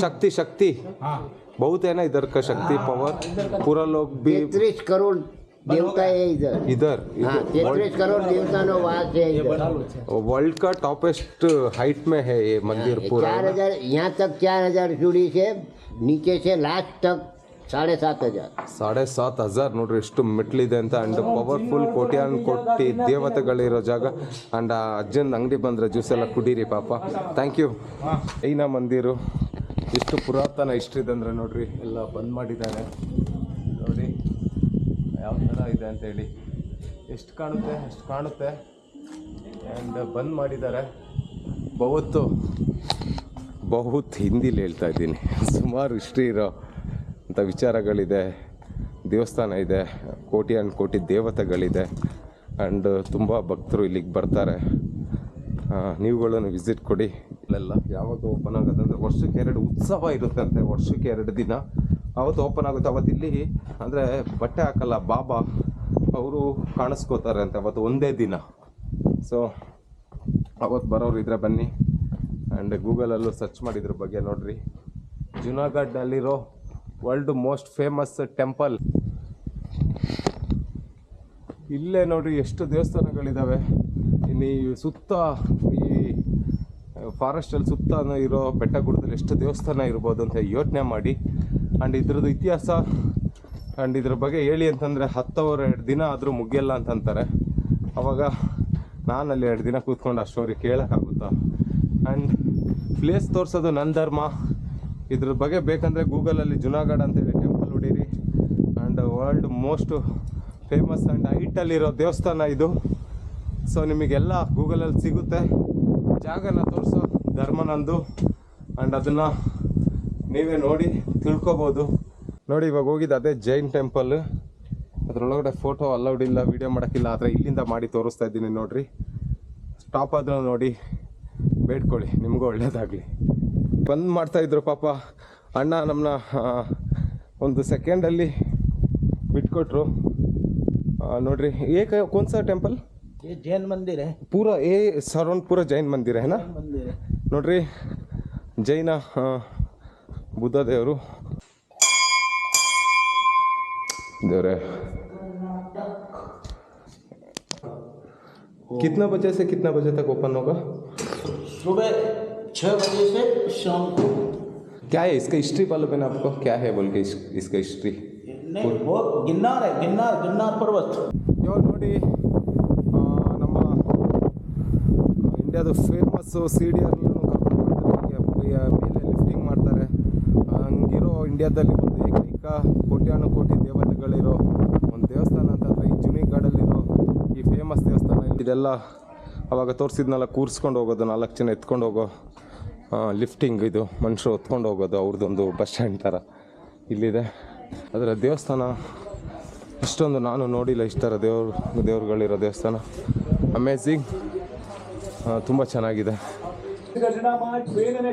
शक्ति शक्ति बहुत है ना इधर का शक्ति पावर पूरा लोग भी तैतीस करोड़ देवता है इधर इधर हाँ तैतीस करोड़ देवता नो वास है इधर वर्ल्ड का टॉपेस्ट हाइट में है ये मंदिर पूरा चार हजार यहाँ तक चार हजार सीढ़ी से नीचे से लास्ट तक साढ़े सात हजार ಸಾಡೆ ಸಾತ್ ಹಜಾರ್ ನೋಡ್ರಿ ಎಷ್ಟು ಮೆಟ್ಲಿದೆ ಅಂತ ಅಂಡ್ ಪವರ್ಫುಲ್ ಕೋಟ್ಯಾನ್ ಕೋಟಿ ದೇವತೆಗಳಿರೋ ಜಾಗ ಅಂಡ್ ಆ ಅಜ್ಜನ ಅಂಗಡಿ ಬಂದ್ರೆ ಜ್ಯೂಸ್ ಎಲ್ಲ ಕುಡೀರಿ ಪಾಪ ಥ್ಯಾಂಕ್ ಯು ಐನ ಮಂದಿರು ಎಷ್ಟು ಪುರಾತನ ಹಿಸ್ಟ್ರಿ ಇದೆ ಅಂದ್ರೆ ನೋಡ್ರಿ ಎಲ್ಲ ಬಂದ್ ಮಾಡಿದ್ದಾರೆ ನೋಡಿ ಯಾವ ಥರ ಇದೆ ಅಂತೇಳಿ ಎಷ್ಟು ಕಾಣುತ್ತೆ? ಎಷ್ಟು ಕಾಣುತ್ತೆ. ಆ್ಯಂಡ್ ಬಂದ್ ಮಾಡಿದ್ದಾರೆ. ಬಹುತ್ತು ಬಹುತ್ ಹಿಂದಿಲಿ ಹೇಳ್ತಾ ಇದ್ದೀನಿ. ಸುಮಾರು ಹಿಸ್ಟ್ರಿ ಇರೋ ಅಂಥ ವಿಚಾರಗಳಿದೆ. ದೇವಸ್ಥಾನ ಇದೆ ಕೋಟಿ ಆ್ಯಂಡ್ ಕೋಟಿ ದೇವತೆಗಳಿದೆ. ಆ್ಯಂಡ್ ತುಂಬ ಭಕ್ತರು ಇಲ್ಲಿಗೆ ಬರ್ತಾರೆ. ನೀವುಗಳನ್ನು ವಿಸಿಟ್ ಕೊಡಿ. ಇಲ್ಲೆಲ್ಲ ಯಾವಾಗ ಓಪನ್ ಆಗುತ್ತೆ ಅಂದರೆ ವರ್ಷಕ್ಕೆ ಎರಡು ಉತ್ಸವ ಇರುತ್ತಂತೆ ವರ್ಷಕ್ಕೆ ಎರಡು ದಿನ. ಅವತ್ತು ಓಪನ್ ಆಗುತ್ತೆ. ಅವತ್ತು ಇಲ್ಲಿ ಅಂದರೆ ಬಟ್ಟೆ ಹಾಕಲ್ಲ, ಬಾಬಾ ಅವರು ಕಾಣಿಸ್ಕೋತಾರೆ ಅಂತ ಅವತ್ತು ಒಂದೇ ದಿನ. ಸೊ ಅವತ್ತು ಬರೋರು ಇದ್ರೆ ಬನ್ನಿ. ಆ್ಯಂಡ್ ಗೂಗಲಲ್ಲೂ ಸರ್ಚ್ ಮಾಡಿದ್ರ ಬಗ್ಗೆ ನೋಡ್ರಿ. ಜುನಾಗಢ್ನಲ್ಲಿರೋ ವರ್ಲ್ಡ್ ಮೋಸ್ಟ್ ಫೇಮಸ್ ಟೆಂಪಲ್ ಇಲ್ಲೇ ನೋಡ್ರಿ ಎಷ್ಟು ದೇವಸ್ಥಾನಗಳಿದ್ದಾವೆ ಇನ್ನು ಈ ಸುತ್ತ, ಈ ಫಾರೆಸ್ಟಲ್ಲಿ ಸುತ್ತ ಇರೋ ಬೆಟ್ಟ ಗುಡ್ಡದಲ್ಲಿ ಎಷ್ಟು ದೇವಸ್ಥಾನ ಇರ್ಬೋದು ಅಂತ ಯೋಚನೆ ಮಾಡಿ. ಆ್ಯಂಡ್ ಇದ್ರದ್ದು ಇತಿಹಾಸ ಆ್ಯಂಡ್ ಇದ್ರ ಬಗ್ಗೆ ಹೇಳಿ ಅಂತಂದರೆ ಹತ್ತವರು ಎರಡು ದಿನ ಆದರೂ ಮುಗಿಯಲ್ಲ ಅಂತಂತಾರೆ. ಅವಾಗ ನಾನು ಅಲ್ಲಿ ಎರಡು ದಿನ ಕೂತ್ಕೊಂಡು ಸ್ಟೋರಿ ಕೇಳೋಕ್ಕಾಗುತ್ತಾ? ಆ್ಯಂಡ್ ಪ್ಲೇಸ್ ತೋರಿಸೋದು ನನ್ನ ಧರ್ಮ. ಇದ್ರ ಬಗ್ಗೆ ಬೇಕಂದರೆ ಗೂಗಲಲ್ಲಿ ಜುನಾಗಢ ಅಂತೇಳಿ temple ಹೊಡೀರಿ. And world most famous and ಹೈಟಲ್ಲಿರೋ ದೇವಸ್ಥಾನ ಇದು. ಸೊ ನಿಮಗೆಲ್ಲ ಗೂಗಲಲ್ಲಿ ಸಿಗುತ್ತೆ. ಜಾಗನ ತೋರಿಸೋ ಧರ್ಮ ನಂದು. ಆ್ಯಂಡ್ ಅದನ್ನು ನೀವೇ ನೋಡಿ ತಿಳ್ಕೊಬೋದು. ನೋಡಿ ಇವಾಗ ಹೋಗಿದ್ದು ಅದೇ ಜೈನ್ ಟೆಂಪಲ್. ಅದರೊಳಗಡೆ ಫೋಟೋ ಅಲೌಡ್ ಇಲ್ಲ ವೀಡಿಯೋ ಮಾಡೋಕ್ಕಿಲ್ಲ ಆದರೆ ಇಲ್ಲಿಂದ ಮಾಡಿ ತೋರಿಸ್ತಾ ಇದ್ದೀನಿ ನೋಡಿರಿ. ಸ್ಟಾಪ್ ಆದರೂ ನೋಡಿ ಬೇಡ್ಕೊಳ್ಳಿ ನಿಮಗೂ ಒಳ್ಳೇದಾಗಲಿ. ಬಂದ್ ಮಾಡ್ತಾಯಿದ್ರು ಪಾಪ ಅಣ್ಣ ನಮ್ಮನ್ನ ಒಂದು ಸೆಕೆಂಡಲ್ಲಿ ಬಿಟ್ಕೊಟ್ರು. ನೋಡ್ರಿ ಏಕ ಕೋನ್ ಸರ್ ಟೆಂಪಲ್ ಜೈನ್ ಮಂದಿರ. ಪೂರಾ ಏ ಸರೌಂಡ್ ಪೂರ ಜೈನ್ ಮಂದಿರ. ಏನ ನೋಡ್ರಿ ಜೈನ ಆ, ಬುದ್ಧ ದೇವರು ದೇವ್ರೆ कितना बजे से कितना बजे तक ओपन होगा सुबह छः बजे से शाम को क्या है इसका हिस्ट्री मालूम है ना आपको क्या है बोल के इस, इसका हिस्ट्री नहीं वो गिन्नार है गिन्नार गिन्नार पर्वत ಇವಾಗ ನೋಡಿ ಆ, ನಮ್ಮ ಇಂಡಿಯಾದ ಫೇಮಸ್ಸು ಸಿ ಡಿ ಮೇಲೆ ಲಿಫ್ಟಿಂಗ್ ಮಾಡ್ತಾರೆ ಹಂಗಿರೋ ಇಂಡಿಯಾದಲ್ಲಿ ಒಂದು ಏಕೈಕ ಕೋಟ್ಯಾನು ಕೋಟಿ ದೇವತೆಗಳಿರೋ ಒಂದು ದೇವಸ್ಥಾನ ಅಂತಂದರೆ ಈ ಜುನಿಗಢಲ್ಲಿರೋ ಈ ಫೇಮಸ್ ದೇವಸ್ಥಾನ ಇದೆಲ್ಲ ಅವಾಗ ತೋರಿಸಿದ್ನೆಲ್ಲ, ಕೂರಿಸ್ಕೊಂಡು ಹೋಗೋದು, ನಾಲ್ಕು ಜನ ಎತ್ಕೊಂಡು ಹೋಗೋ ಲಿಫ್ಟಿಂಗ್ ಇದು. ಮನುಷ್ಯರು ಹೊತ್ಕೊಂಡು ಹೋಗೋದು, ಅವ್ರದ್ದೊಂದು ಬಸ್ ಸ್ಟ್ಯಾಂಡ್ ಥರ ಇಲ್ಲಿದೆ. ಅದರ ದೇವಸ್ಥಾನ, ಇಷ್ಟೊಂದು ನಾನು ನೋಡಿಲ್ಲ ಇಷ್ಟರ ದೇವ್ರು, ದೇವ್ರುಗಳಿರೋ ದೇವಸ್ಥಾನ. ಅಮೇಝಿಂಗ್ ತುಂಬ ಚೆನ್ನಾಗಿದೆ.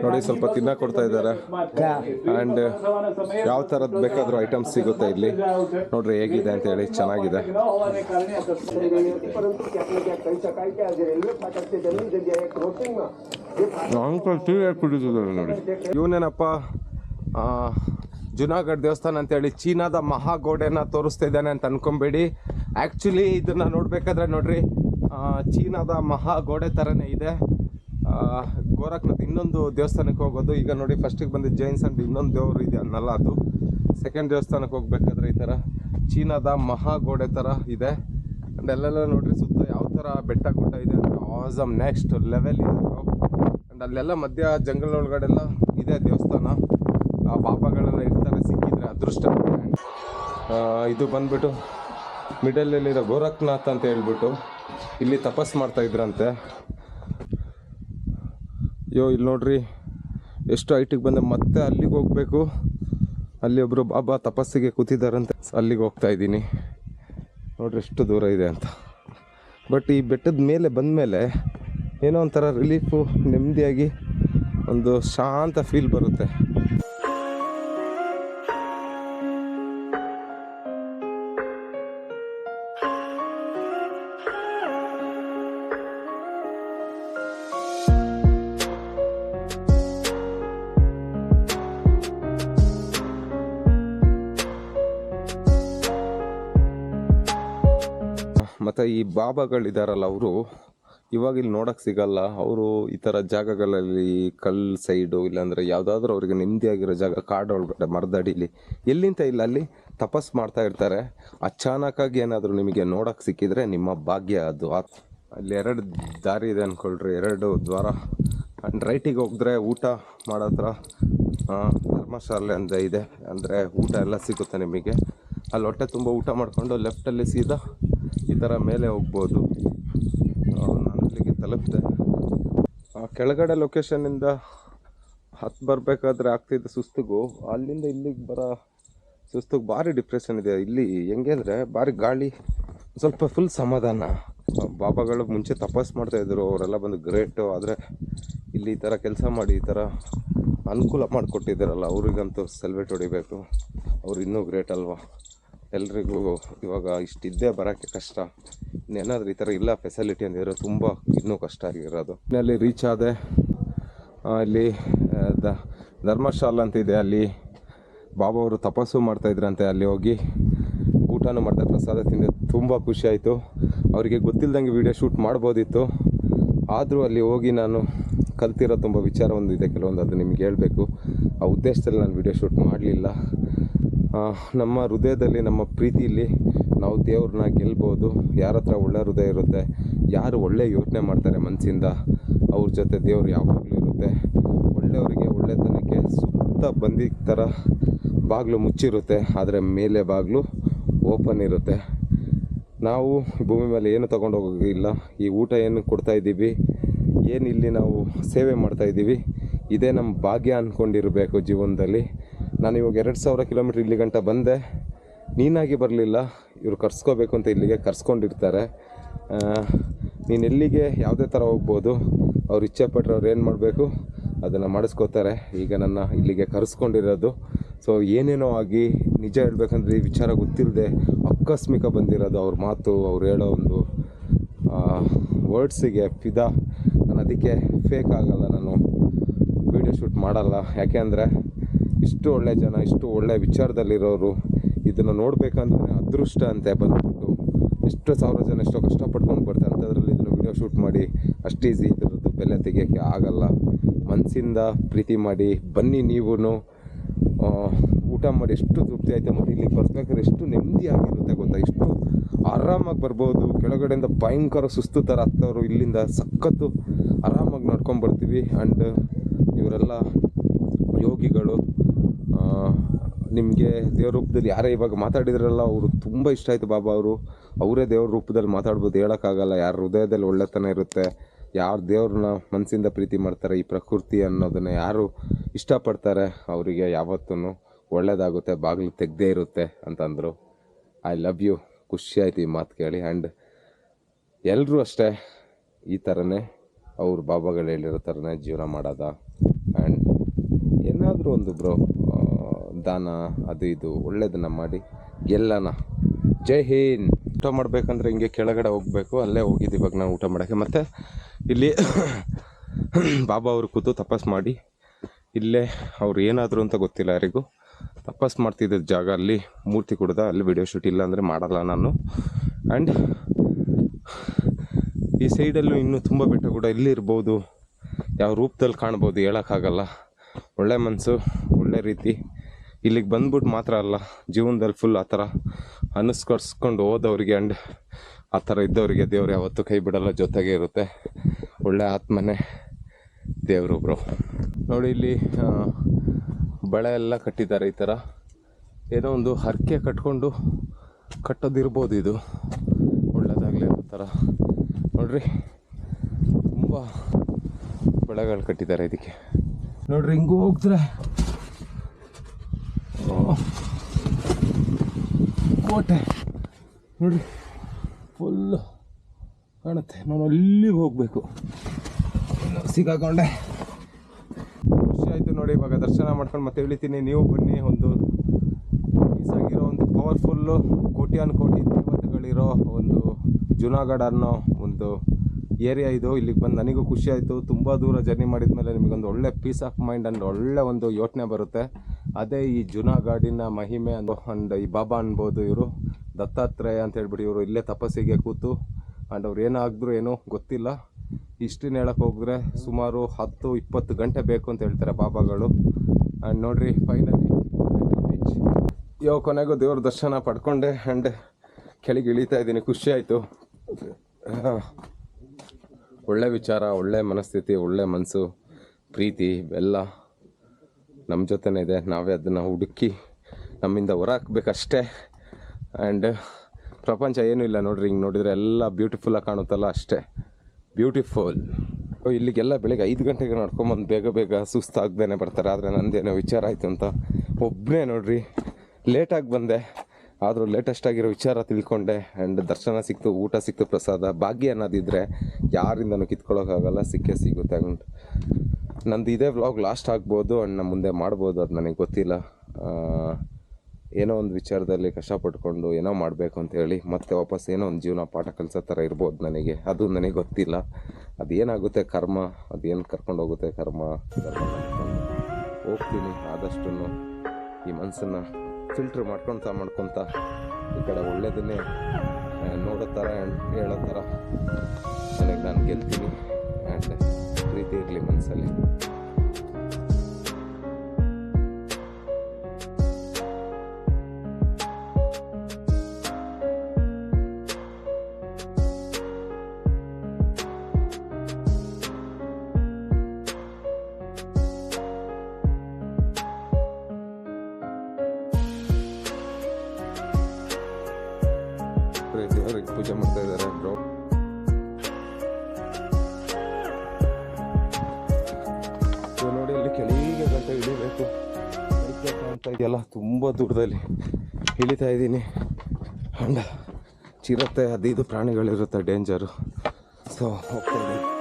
ನೋಡಿ ಸ್ವಲ್ಪ ತಿನ್ನ ಕೊಡ್ತಾ ಇದ್ದಾರೆ. ಅಂಡ್ ಯಾವ ತರದ್ ಬೇಕಾದರೂ ಐಟಮ್ಸ್ ಸಿಗುತ್ತೆ ಇಲ್ಲಿ. ನೋಡ್ರಿ ಹೇಗಿದೆ ಅಂತ ಹೇಳಿ ಚೆನ್ನಾಗಿದೆ. ಅಂಕಲ್ ಟೀ ಕುಡಿದಿದ್ದಾರೆ ನೋಡಿ? ಇವನೇನಪ್ಪ ಜುನಾಗಢ್ ದೇವಸ್ಥಾನ ಅಂತೇಳಿ ಚೀನಾದ ಮಹಾಗೋಡೆನ ತೋರಿಸ್ತಾ ಇದ್ದಾನೆ ಅಂತ ಅನ್ಕೊಂಬೇಡಿ. ಆ್ಯಕ್ಚುಲಿ ಇದನ್ನ ನೋಡ್ಬೇಕಾದ್ರೆ ನೋಡ್ರಿ ಚೀನಾದ ಮಹಾಗೋಡೆ ಥರನೇ ಇದೆ. ಆ, ಗೋರಖ್ನಾಥ್ ಇನ್ನೊಂದು ದೇವಸ್ಥಾನಕ್ಕೆ ಹೋಗೋದು, ಈಗ ನೋಡಿ ಫಸ್ಟಿಗೆ ಬಂದಿದ್ದು ಜೈನ್ಸ್ ಅಂಡ್ ಇನ್ನೊಂದು ದೇವರು ಇದೆ ಅನ್ನಲ್ಲ ಅದು. ಸೆಕೆಂಡ್ ದೇವಸ್ಥಾನಕ್ಕೆ ಹೋಗ್ಬೇಕಾದ್ರೆ ಈ ಥರ ಚೀನಾದ ಮಹಾಗೋಡೆ ಥರ ಇದೆ. ಅಂಡ್ ಅಲ್ಲೆಲ್ಲ ನೋಡಿರಿ ಸುತ್ತ ಯಾವ ಥರ ಬೆಟ್ಟ ಗುಡ್ಡ ಇದೆ ಅಂದರೆ ಆಸಮ್ ನೆಕ್ಸ್ಟ್ ಲೆವೆಲ್ ಇದೆ ಅಂಡ್ ಅಲ್ಲೆಲ್ಲ ಮಧ್ಯ ಜಂಗಲ್ ಒಳಗಡೆಲ್ಲ ಇದೆ ದೇವಸ್ಥಾನ. ಆ ಬಾಬಾಗಳೆಲ್ಲ ಇರ್ತಾರೆ, ಸಿಕ್ಕಿದ್ರೆ ಅದೃಷ್ಟ. ಇದು ಬಂದ್ಬಿಟ್ಟು ಮಿಡಲಲ್ಲಿರೋ ಗೋರಖ್ನಾಥ್ ಅಂತ ಹೇಳ್ಬಿಟ್ಟು ಇಲ್ಲಿ ತಪಸ್ ಮಾಡ್ತಾ ಇದ್ರಂತೆ. ಅಯ್ಯೋ ಇಲ್ಲಿ ನೋಡ್ರಿ. ಎಷ್ಟು ಹೈಟಿಗೆ ಬಂದೆ. ಮತ್ತೆ ಅಲ್ಲಿಗೆ ಹೋಗ್ಬೇಕು. ಅಲ್ಲಿ ಒಬ್ಬರು ಬಾಬಾ ತಪಸ್ಸಿಗೆ ಕೂತಿದ್ದಾರಂತೆ. ಅಲ್ಲಿಗೆ ಹೋಗ್ತಾ ಇದ್ದೀನಿ. ನೋಡ್ರಿ ಎಷ್ಟು ದೂರ ಇದೆ ಅಂತ. ಬಟ್ ಈ ಬೆಟ್ಟದ ಮೇಲೆ ಬಂದಮೇಲೆ ಏನೋ ಒಂಥರ ರಿಲೀಫು, ನೆಮ್ಮದಿಯಾಗಿ ಒಂದು ಶಾಂತ ಫೀಲ್ ಬರುತ್ತೆ. ಬಾಬಾಗಳಿದಾರಲ್ಲ ಅವರು, ಇವಾಗ ಇಲ್ಲಿ ನೋಡೋಕೆ ಸಿಗಲ್ಲ. ಅವರು ಈ ಥರ ಜಾಗಗಳಲ್ಲಿ ಕಲ್ಲು ಸೈಡು ಇಲ್ಲಾಂದರೆ ಯಾವುದಾದ್ರೂ ಅವರಿಗೆ ನೆಮ್ಮದಿಯಾಗಿರೋ ಜಾಗ, ಕಾಡು ಒಳಗಡೆ, ಮರದಡಿಲಿ, ಎಲ್ಲಿಂತ ಇಲ್ಲ, ಅಲ್ಲಿ ತಪಸ್ ಮಾಡ್ತಾ ಇರ್ತಾರೆ. ಅಚಾನಕ್ಕಾಗಿ ಏನಾದರೂ ನಿಮಗೆ ನೋಡೋಕೆ ಸಿಕ್ಕಿದ್ರೆ ನಿಮ್ಮ ಭಾಗ್ಯ ಅದು. ಅಲ್ಲಿ ಎರಡು ದಾರಿ ಇದೆ ಅಂದ್ಕೊಳ್ರಿ ಎರಡು ದ್ವಾರ. ಆ್ಯಂಡ್ ರೈಟಿಗೆ ಹೋಗಿದ್ರೆ ಊಟ ಮಾಡೋ ಹತ್ರ ಧರ್ಮಶಾಲೆ ಅಂತ ಇದೆ. ಅಂದರೆ ಊಟ ಎಲ್ಲ ಸಿಗುತ್ತೆ ನಿಮಗೆ. ಅಲ್ಲಿ ಹೊಟ್ಟೆ ತುಂಬ ಊಟ ಮಾಡಿಕೊಂಡು ಲೆಫ್ಟಲ್ಲಿ ಸೀದಾ ಥರ ಮೇಲೆ ಹೋಗ್ಬೋದು. ನಾನು ಅಲ್ಲಿಗೆ ತಲುಪಿದೆ. ಆ, ಕೆಳಗಡೆ ಲೊಕೇಶನ್ನಿಂದ ಹತ್ತು ಬರಬೇಕಾದ್ರೆ ಆಗ್ತಿದ್ದ ಸುಸ್ತಿಗೂ. ಅಲ್ಲಿಂದ ಇಲ್ಲಿಗೆ ಬರೋ ಸುಸ್ತಿಗೆ ಭಾರಿ ಡಿಪ್ರೆಷನ್ ಇದೆ. ಇಲ್ಲಿ ಹೆಂಗೆ ಅಂದರೆ ಭಾರಿ ಗಾಳಿ, ಸ್ವಲ್ಪ ಫುಲ್ ಸಮಾಧಾನ. ಬಾಬಾಗಳು ಮುಂಚೆ ತಪಸ್ ಮಾಡ್ತಾಯಿದ್ರು ಅವರೆಲ್ಲ ಬಂದು ಗ್ರೇಟು ಆದರೆ ಇಲ್ಲಿ ಈ ಥರ ಕೆಲಸ ಮಾಡಿ ಈ ಥರ ಅನುಕೂಲ ಮಾಡಿಕೊಟ್ಟಿದ್ದಾರಲ್ಲ, ಅವ್ರಿಗಂತೂ ಸೆಲೆಬ್ರೇಟ್ ಹೊಡಿಬೇಕು. ಅವ್ರು ಇನ್ನೂ ಗ್ರೇಟ್ ಅಲ್ವಾ? ಎಲ್ರಿಗೂ ಇವಾಗ ಇಷ್ಟಿದ್ದೇ ಬರೋಕ್ಕೆ ಕಷ್ಟ. ಇನ್ನೇನಾದ್ರೂ ಈ ಥರ ಇಲ್ಲ ಫೆಸಿಲಿಟಿ ಅಂದಿದ್ರೆ ತುಂಬ ಇನ್ನೂ ಕಷ್ಟ ಆಗಿರೋದು. ಇನ್ನಲ್ಲಿ ರೀಚ್ ಆದೆ. ಅಲ್ಲಿ ದ, ಧರ್ಮಶಾಲ ಅಂತ ಇದೆ ಅಲ್ಲಿ. ಬಾಬಾ ಅವರು ತಪಸ್ಸು ಮಾಡ್ತಾಯಿದ್ರಂತೆ ಅಲ್ಲಿ ಹೋಗಿ. ಊಟನೂ ಮಾಡ್ತಾರೆ ಪ್ರಸಾದ ತಿಂದೆ. ತುಂಬ ಖುಷಿಯಾಯಿತು ಅವರಿಗೆ ಗೊತ್ತಿಲ್ಲದಂಗೆ ವಿಡಿಯೋ ಶೂಟ್ ಮಾಡ್ಬೋದಿತ್ತು. ಆದರೂ ಅಲ್ಲಿ ಹೋಗಿ ನಾನು ಕಲ್ತಿರೋ ತುಂಬ ವಿಚಾರ ಒಂದು ಇದೆ ಕೆಲವೊಂದು ಅದು ನಿಮ್ಗೆ ಹೇಳಬೇಕು. ಆ ಉದ್ದೇಶದಲ್ಲಿ ನಾನು ವಿಡಿಯೋ ಶೂಟ್ ಮಾಡಲಿಲ್ಲ. ನಮ್ಮ ಹೃದಯದಲ್ಲಿ, ನಮ್ಮ ಪ್ರೀತಿಯಲ್ಲಿ ನಾವು ದೇವ್ರನ್ನ ಗೆಲ್ಬೋದು. ಯಾರ ಹತ್ರ ಒಳ್ಳೆ ಹೃದಯ ಇರುತ್ತೆ, ಯಾರು ಒಳ್ಳೆ ಯೋಚನೆ ಮಾಡ್ತಾರೆ ಮನಸ್ಸಿಂದ ಅವ್ರ ಜೊತೆ ದೇವ್ರು ಯಾವಾಗಲೂ ಇರುತ್ತೆ. ಒಳ್ಳೆಯವರಿಗೆ ಒಳ್ಳೆತನಕ್ಕೆ ಸುತ್ತ ಬಂದಿದ್ದ ಥರ ಬಾಗಿಲು ಮುಚ್ಚಿರುತ್ತೆ, ಆದರೆ ಮೇಲೆ ಬಾಗಿಲು ಓಪನ್ ಇರುತ್ತೆ. ನಾವು ಭೂಮಿ ಮೇಲೆ ಏನು ತಗೊಂಡು ಹೋಗೋದಿಲ್ಲ, ಈ ಊಟ ಏನು ಕೊಡ್ತಾ ಇದ್ದೀವಿ, ಏನು ಇಲ್ಲಿ ನಾವು ಸೇವೆ ಮಾಡ್ತಾ ಇದ್ದೀವಿ, ಇದೇ ನಮ್ಮ ಭಾಗ್ಯ ಅಂದ್ಕೊಂಡಿರಬೇಕು ಜೀವನದಲ್ಲಿ. ನಾನು ಇವಾಗ ಎರಡು ಸಾವಿರ ಕಿಲೋಮೀಟ್ರ್ ಇಲ್ಲಿ ಗಂಟ ಬಂದೆ. ನೀನಾಗಿ ಬರಲಿಲ್ಲ, ಇವರು ಕರ್ಸ್ಕೋಬೇಕು ಅಂತ ಇಲ್ಲಿಗೆ ಕರ್ಸ್ಕೊಂಡಿರ್ತಾರೆ. ನೀನು ಎಲ್ಲಿಗೆ ಯಾವುದೇ ಥರ ಹೋಗ್ಬೋದು, ಅವ್ರು ಇಚ್ಛೆ ಪಟ್ಟರೆ ಅವ್ರು ಏನು ಮಾಡಬೇಕು, ಅದನ್ನು ಮಾಡಿಸ್ಕೋತಾರೆ. ಈಗ ನನ್ನ ಇಲ್ಲಿಗೆ ಕರೆಸ್ಕೊಂಡಿರೋದು. ಸೊ ಏನೇನೋ ಆಗಿ ನಿಜ ಹೇಳ್ಬೇಕಂದ್ರೆ ಈ ವಿಚಾರ ಗೊತ್ತಿಲ್ಲದೆ ಆಕಸ್ಮಿಕ ಬಂದಿರೋದು ಅವ್ರ ಮಾತು, ಅವ್ರು ಹೇಳೋ ಒಂದು ವರ್ಡ್ಸಿಗೆ ಫಿದಾ ನಾನು ಅದಕ್ಕೆ ಫೇಕ್ ಆಗಲ್ಲ, ನಾನು ವೀಡಿಯೋ ಶೂಟ್ ಮಾಡಲ್ಲ. ಯಾಕೆ ಅಂದರೆ ಇಷ್ಟು ಒಳ್ಳೆ ಜನ, ಇಷ್ಟು ಒಳ್ಳೆ ವಿಚಾರದಲ್ಲಿರೋರು ಇದನ್ನು ನೋಡಬೇಕಂದ್ರೆ ಅದೃಷ್ಟ ಅಂತೆ ಬಂದ್ಬಿಟ್ಟು. ಎಷ್ಟೋ ಸಾವಿರ ಜನ ಎಷ್ಟೋ ಕಷ್ಟಪಡ್ಕೊಂಡು ಬರ್ತಾರೆ ಅಂಥದ್ರಲ್ಲಿ ಇದನ್ನು ವಿಡಿಯೋ ಶೂಟ್ ಮಾಡಿ, ಅಷ್ಟು ಈಸಿ ಇದರದ್ದು ಬೆಲೆ ತೆಗಿಯೋಕ್ಕೆ ಆಗಲ್ಲ. ಮನಸ್ಸಿಂದ ಪ್ರೀತಿ ಮಾಡಿ, ಬನ್ನಿ ನೀವು ಊಟ ಮಾಡಿ ಎಷ್ಟು ತೃಪ್ತಿ ಆಯಿತು ಮತ್ತು ಇಲ್ಲಿಗೆ ಬರ್ಬೇಕಾದ್ರೆ ಎಷ್ಟು ನೆಮ್ಮದಿ ಆಗಿರುತ್ತೆ ಗೊತ್ತಾ? ಎಷ್ಟು ಆರಾಮಾಗಿ ಬರ್ಬೋದು. ಕೆಳಗಡೆಯಿಂದ ಭಯಂಕರ ಸುಸ್ತು ಥರ ಹತ್ತವರು ಇಲ್ಲಿಂದ ಸಖತ್ತು ಆರಾಮಾಗಿ ನಡ್ಕೊಂಡು ಬರ್ತೀವಿ ಆ್ಯಂಡ್ ಇವರೆಲ್ಲ ಯೋಗಿಗಳು ನಿಮಗೆ ದೇವ್ರ ರೂಪದಲ್ಲಿ ಯಾರೇ ಇವಾಗ ಮಾತಾಡಿದ್ರಲ್ಲ ಅವರು ತುಂಬ ಇಷ್ಟ ಆಯಿತು ಬಾಬಾ ಅವರು. ಅವರೇ ದೇವ್ರ ರೂಪದಲ್ಲಿ ಮಾತಾಡ್ಬೋದು, ಹೇಳೋಕ್ಕಾಗಲ್ಲ. ಯಾರ ಹೃದಯದಲ್ಲಿ ಒಳ್ಳೆತನ ಇರುತ್ತೆ, ಯಾರು ದೇವ್ರನ್ನ ಮನಸ್ಸಿಂದ ಪ್ರೀತಿ ಮಾಡ್ತಾರೆ, ಈ ಪ್ರಕೃತಿ ಅನ್ನೋದನ್ನು ಯಾರು ಇಷ್ಟಪಡ್ತಾರೆ ಅವರಿಗೆ ಯಾವತ್ತೂ ಒಳ್ಳೆಯದಾಗುತ್ತೆ ಬಾಗಿಲು ತೆಗ್ದೇ ಇರುತ್ತೆ ಅಂತಂದರು. ಐ ಲವ್ ಯು ಖುಷಿ ಆಯ್ತು ಈ ಮಾತು ಕೇಳಿ. ಆ್ಯಂಡ್ ಎಲ್ಲರೂ ಅಷ್ಟೇ ಈ ಥರನೇ ಅವ್ರ ಬಾಬಾಗಳು ಹೇಳಿರೋ ಥರನೇ ಜೀವನ ಮಾಡೋದ? ಒಂದು ಬ್ರೋ ದಾನ, ಅದು ಇದು ಒಳ್ಳೇದನ್ನು ಮಾಡಿ ಎಲ್ಲನ. ಜೈ ಹಿಂದ್. ಊಟ ಮಾಡಬೇಕಂದ್ರೆ ಹಿಂಗೆ ಕೆಳಗಡೆ ಹೋಗಬೇಕು, ಅಲ್ಲೇ ಹೋಗಿದ್ದು ಇವಾಗ ನಾವು ಊಟ ಮಾಡೋಕ್ಕೆ. ಮತ್ತು ಇಲ್ಲಿ ಬಾಬಾ ಅವರು ಕೂತು ತಪಸ್ ಮಾಡಿ, ಇಲ್ಲೇ ಅವ್ರು ಏನಾದರೂ ಅಂತ ಗೊತ್ತಿಲ್ಲ ಯಾರಿಗೂ. ತಪಸ್ ಮಾಡ್ತಿದ್ದ ಜಾಗ ಅಲ್ಲಿ ಮೂರ್ತಿ ಕುಡ್ದ, ಅಲ್ಲಿ ವಿಡಿಯೋ ಶೂಟ್ ಇಲ್ಲ ಅಂದರೆ ಮಾಡಲ್ಲ ನಾನು. ಆ್ಯಂಡ್ ಈ ಸೈಡಲ್ಲೂ ಇನ್ನೂ ತುಂಬ ಬೆಟ್ಟ ಕೂಡ ಇಲ್ಲಿರ್ಬೋದು. ಯಾವ ರೂಪದಲ್ಲಿ ಕಾಣ್ಬೋದು ಹೇಳೋಕ್ಕಾಗಲ್ಲ. ಒಳ್ಳೆ ಮನಸ್ಸು ಒಳ್ಳೆ ರೀತಿ. ಇಲ್ಲಿಗೆ ಬಂದ್ಬಿಟ್ಟು ಮಾತ್ರ ಅಲ್ಲ ಜೀವನದಲ್ಲಿ ಫುಲ್ ಆ ಥರ ಅನಿಸ್ಕೊಡ್ಸ್ಕೊಂಡು ಹೋದವ್ರಿಗೆ ಆ್ಯಂಡ್ ಆ ಥರ ಇದ್ದವರಿಗೆ ದೇವ್ರು ಯಾವತ್ತೂ ಕೈ ಬಿಡಲ್ಲ ಜೊತೆಗೆ ಇರುತ್ತೆ. ಒಳ್ಳೆ ಆತ್ಮನೇ ದೇವರು ಬ್ರೋ ನೋಡಿ ಇಲ್ಲಿ ಆ, ಬಳೆ ಎಲ್ಲ ಕಟ್ಟಿದ್ದಾರೆ ಈ ಥರ. ಏನೋ ಒಂದು ಹರಕೆ ಕಟ್ಕೊಂಡು ಕಟ್ಟೋದಿರ್ಬೋದು ಇದು. ಒಳ್ಳೆಯದಾಗಲಿ ಅನ್ನೋ ಥರ. ನೋಡ್ರಿ ತುಂಬ ಬಳೆಗಳು ಕಟ್ಟಿದ್ದಾರೆ ಇದಕ್ಕೆ. ನೋಡ್ರಿ, ಹಿಂಗೂ ಹೋಗ್ತಾರೆ. ಕೋಟೆ. ನೋಡ್ರಿ ಫುಲ್ಲು ಕಾಣುತ್ತೆ. ನಾನು ಅಲ್ಲಿಗೆ ಹೋಗಬೇಕು. ಸಿಗಾಕೊಂಡೆ ಖುಷಿ ಆಯಿತು ನೋಡಿ, ಇವಾಗ ದರ್ಶನ ಮಾಡ್ಕೊಂಡು ಮತ್ತೆ ಇಳಿತೀನಿ ನೀವು ಬನ್ನಿ, ಒಂದು ಆಗಿರೋ ಒಂದು ಪವರ್ಫುಲ್ಲು ಕೋಟ್ಯಾನ್ ಕೋಟಿ ದೇವತೆಗಳಿರೋ ಒಂದು ಜುನಾಗಢ ಅನ್ನೋ ಒಂದು ಏರಿಯಾ ಇದು ಇಲ್ಲಿಗೆ ಬಂದು ನನಗೂ ಖುಷಿ ಆಯಿತು. ತುಂಬ ದೂರ ಜರ್ನಿ ಮಾಡಿದ ಮೇಲೆ ನಿಮಗೊಂದು ಒಳ್ಳೆ ಪೀಸ್ ಆಫ್ ಮೈಂಡ್ ಅಂಡ್ ಒಳ್ಳೆ ಒಂದು ಯೋಚನೆ ಬರುತ್ತೆ. ಅದೇ ಈ ಜುನಾಗಾಡಿನ ಮಹಿಮೆ ಅಂದು ಆ್ಯಂಡ್ ಈ ಬಾಬಾ ಅನ್ಬೋದು ಇವರು, ದತ್ತಾತ್ರೇಯ ಅಂತ ಹೇಳ್ಬಿಟ್ಟು ಇವರು ಇಲ್ಲೇ ತಪಸ್ಸಿಗೆ ಕೂತು ಆ್ಯಂಡ್ ಅವ್ರು ಏನಾಗಿದ್ರು ಏನೋ ಗೊತ್ತಿಲ್ಲ. ಇಷ್ಟಿನ ಹೇಳಕ್ಕೆ ಹೋಗಿದ್ರೆ ಸುಮಾರು ಹತ್ತು, ಇಪ್ಪತ್ತು ಗಂಟೆ ಬೇಕು ಅಂತ ಹೇಳ್ತಾರೆ ಬಾಬಾಗಳು. ಆ್ಯಂಡ್ ನೋಡಿರಿ ಫೈನಲಿ ಬೀಚ್ ಯೋ, ಕೊನೆಗೂ ದೇವ್ರ ದರ್ಶನ ಪಡ್ಕೊಂಡೆ ಆ್ಯಂಡ್ ಕೆಳಗೆ ಇಳಿತಾ ಇದ್ದೀನಿ. ಖುಷಿ ಆಯಿತು. ಒಳ್ಳೆ ವಿಚಾರ, ಒಳ್ಳೆ ಮನಸ್ಥಿತಿ, ಒಳ್ಳೆ ಮನಸ್ಸು ಪ್ರೀತಿ ಎಲ್ಲ ನಮ್ಮ ಜೊತೆನೇ ಇದೆ. ನಾವೇ ಅದನ್ನು ಹುಡುಕಿ ನಮ್ಮಿಂದ ಹೊರ ಹಾಕ್ಬೇಕಷ್ಟೇ ಆ್ಯಂಡ್ ಪ್ರಪಂಚ ಏನೂ ಇಲ್ಲ ನೋಡ್ರಿ, ಹಿಂಗೆ ನೋಡಿದರೆ ಎಲ್ಲ ಬ್ಯೂಟಿಫುಲ್ಲಾಗಿ ಕಾಣುತ್ತಲ್ಲ ಅಷ್ಟೇ. ಬ್ಯೂಟಿಫುಲ್ ಇಲ್ಲಿಗೆಲ್ಲ ಬೆಳಗ್ಗೆ ಐದು ಗಂಟೆಗೆ ನಡ್ಕೊಂಬಂದು ಬೇಗ ಬೇಗ ಸುಸ್ತಾಗ್ದೇ ಬರ್ತಾರೆ. ಆದರೆ ನಂದೇನೋ ವಿಚಾರ ಆಯಿತು ಅಂತ ಒಬ್ಬನೇ ನೋಡ್ರಿ ಲೇಟಾಗಿ ಬಂದೆ. ಆದರೂ ಲೇಟೆಸ್ಟ್ ಆಗಿರೋ ವಿಚಾರ ತಿಳ್ಕೊಂಡೆ ಆ್ಯಂಡ್ ದರ್ಶನ ಸಿಕ್ತು, ಊಟ ಸಿಕ್ತು, ಪ್ರಸಾದ. ಭಾಗ್ಯ ಅನ್ನೋದಿದ್ದರೆ ಯಾರಿಂದನೂ ಕಿತ್ಕೊಳ್ಳೋಕ್ಕಾಗಲ್ಲ ಸಿಕ್ಕೇ ಸಿಗುತ್ತೆ ಆ್ಯಂಡ್ ನಂದು ಇದೇ ವ್ಲಾಗ್ ಲಾಸ್ಟ್ ಆಗ್ಬೋದು ಆ್ಯಂಡ್ ನಾನು ಮುಂದೆ ಮಾಡ್ಬೋದು ಅದು ನನಗೆ ಗೊತ್ತಿಲ್ಲ. ಏನೋ ಒಂದು ವಿಚಾರದಲ್ಲಿ ಕಷ್ಟಪಟ್ಕೊಂಡು ಏನೋ ಮಾಡಬೇಕು ಅಂತ ಹೇಳಿ ಮತ್ತೆ ವಾಪಸ್ ಏನೋ ಒಂದು ಜೀವನ ಪಾಠ ಕಲಿಸೋ ಥರ ಇರ್ಬೋದು ನನಗೆ. ಅದು ನನಗೆ ಗೊತ್ತಿಲ್ಲ. ಅದೇನಾಗುತ್ತೆ ಕರ್ಮ? ಅದೇನು ಕರ್ಕೊಂಡು ಹೋಗುತ್ತೆ ಕರ್ಮ? ಹೋಗ್ತೀನಿ ಆದಷ್ಟು ಈ ಮನಸ್ಸನ್ನು ಫಿಲ್ಟ್ರ್ ಮಾಡ್ಕೊತ ಮಾಡ್ಕೊತ ಈ ಕಡೆ ಒಳ್ಳೇದನ್ನೇ ನೋಡೋ ಥರ and ಹೇಳೋ ಥರ ನನಗೆ ನಾನು ಗೆಲ್ತೀನಿ. ಆ್ಯಂಡ್ ಪ್ರೀತಿ ದೂರದಲ್ಲಿ ಇಳಿತಾ ಇದ್ದೀನಿ. ಅಂಡ ಚಿರತೆ ಅದು ಇದು ಪ್ರಾಣಿಗಳಿರುತ್ತೆ ಡೇಂಜರು ಸೊ ಹೋಗ್ತಾ ಇದ್ದೀನಿ.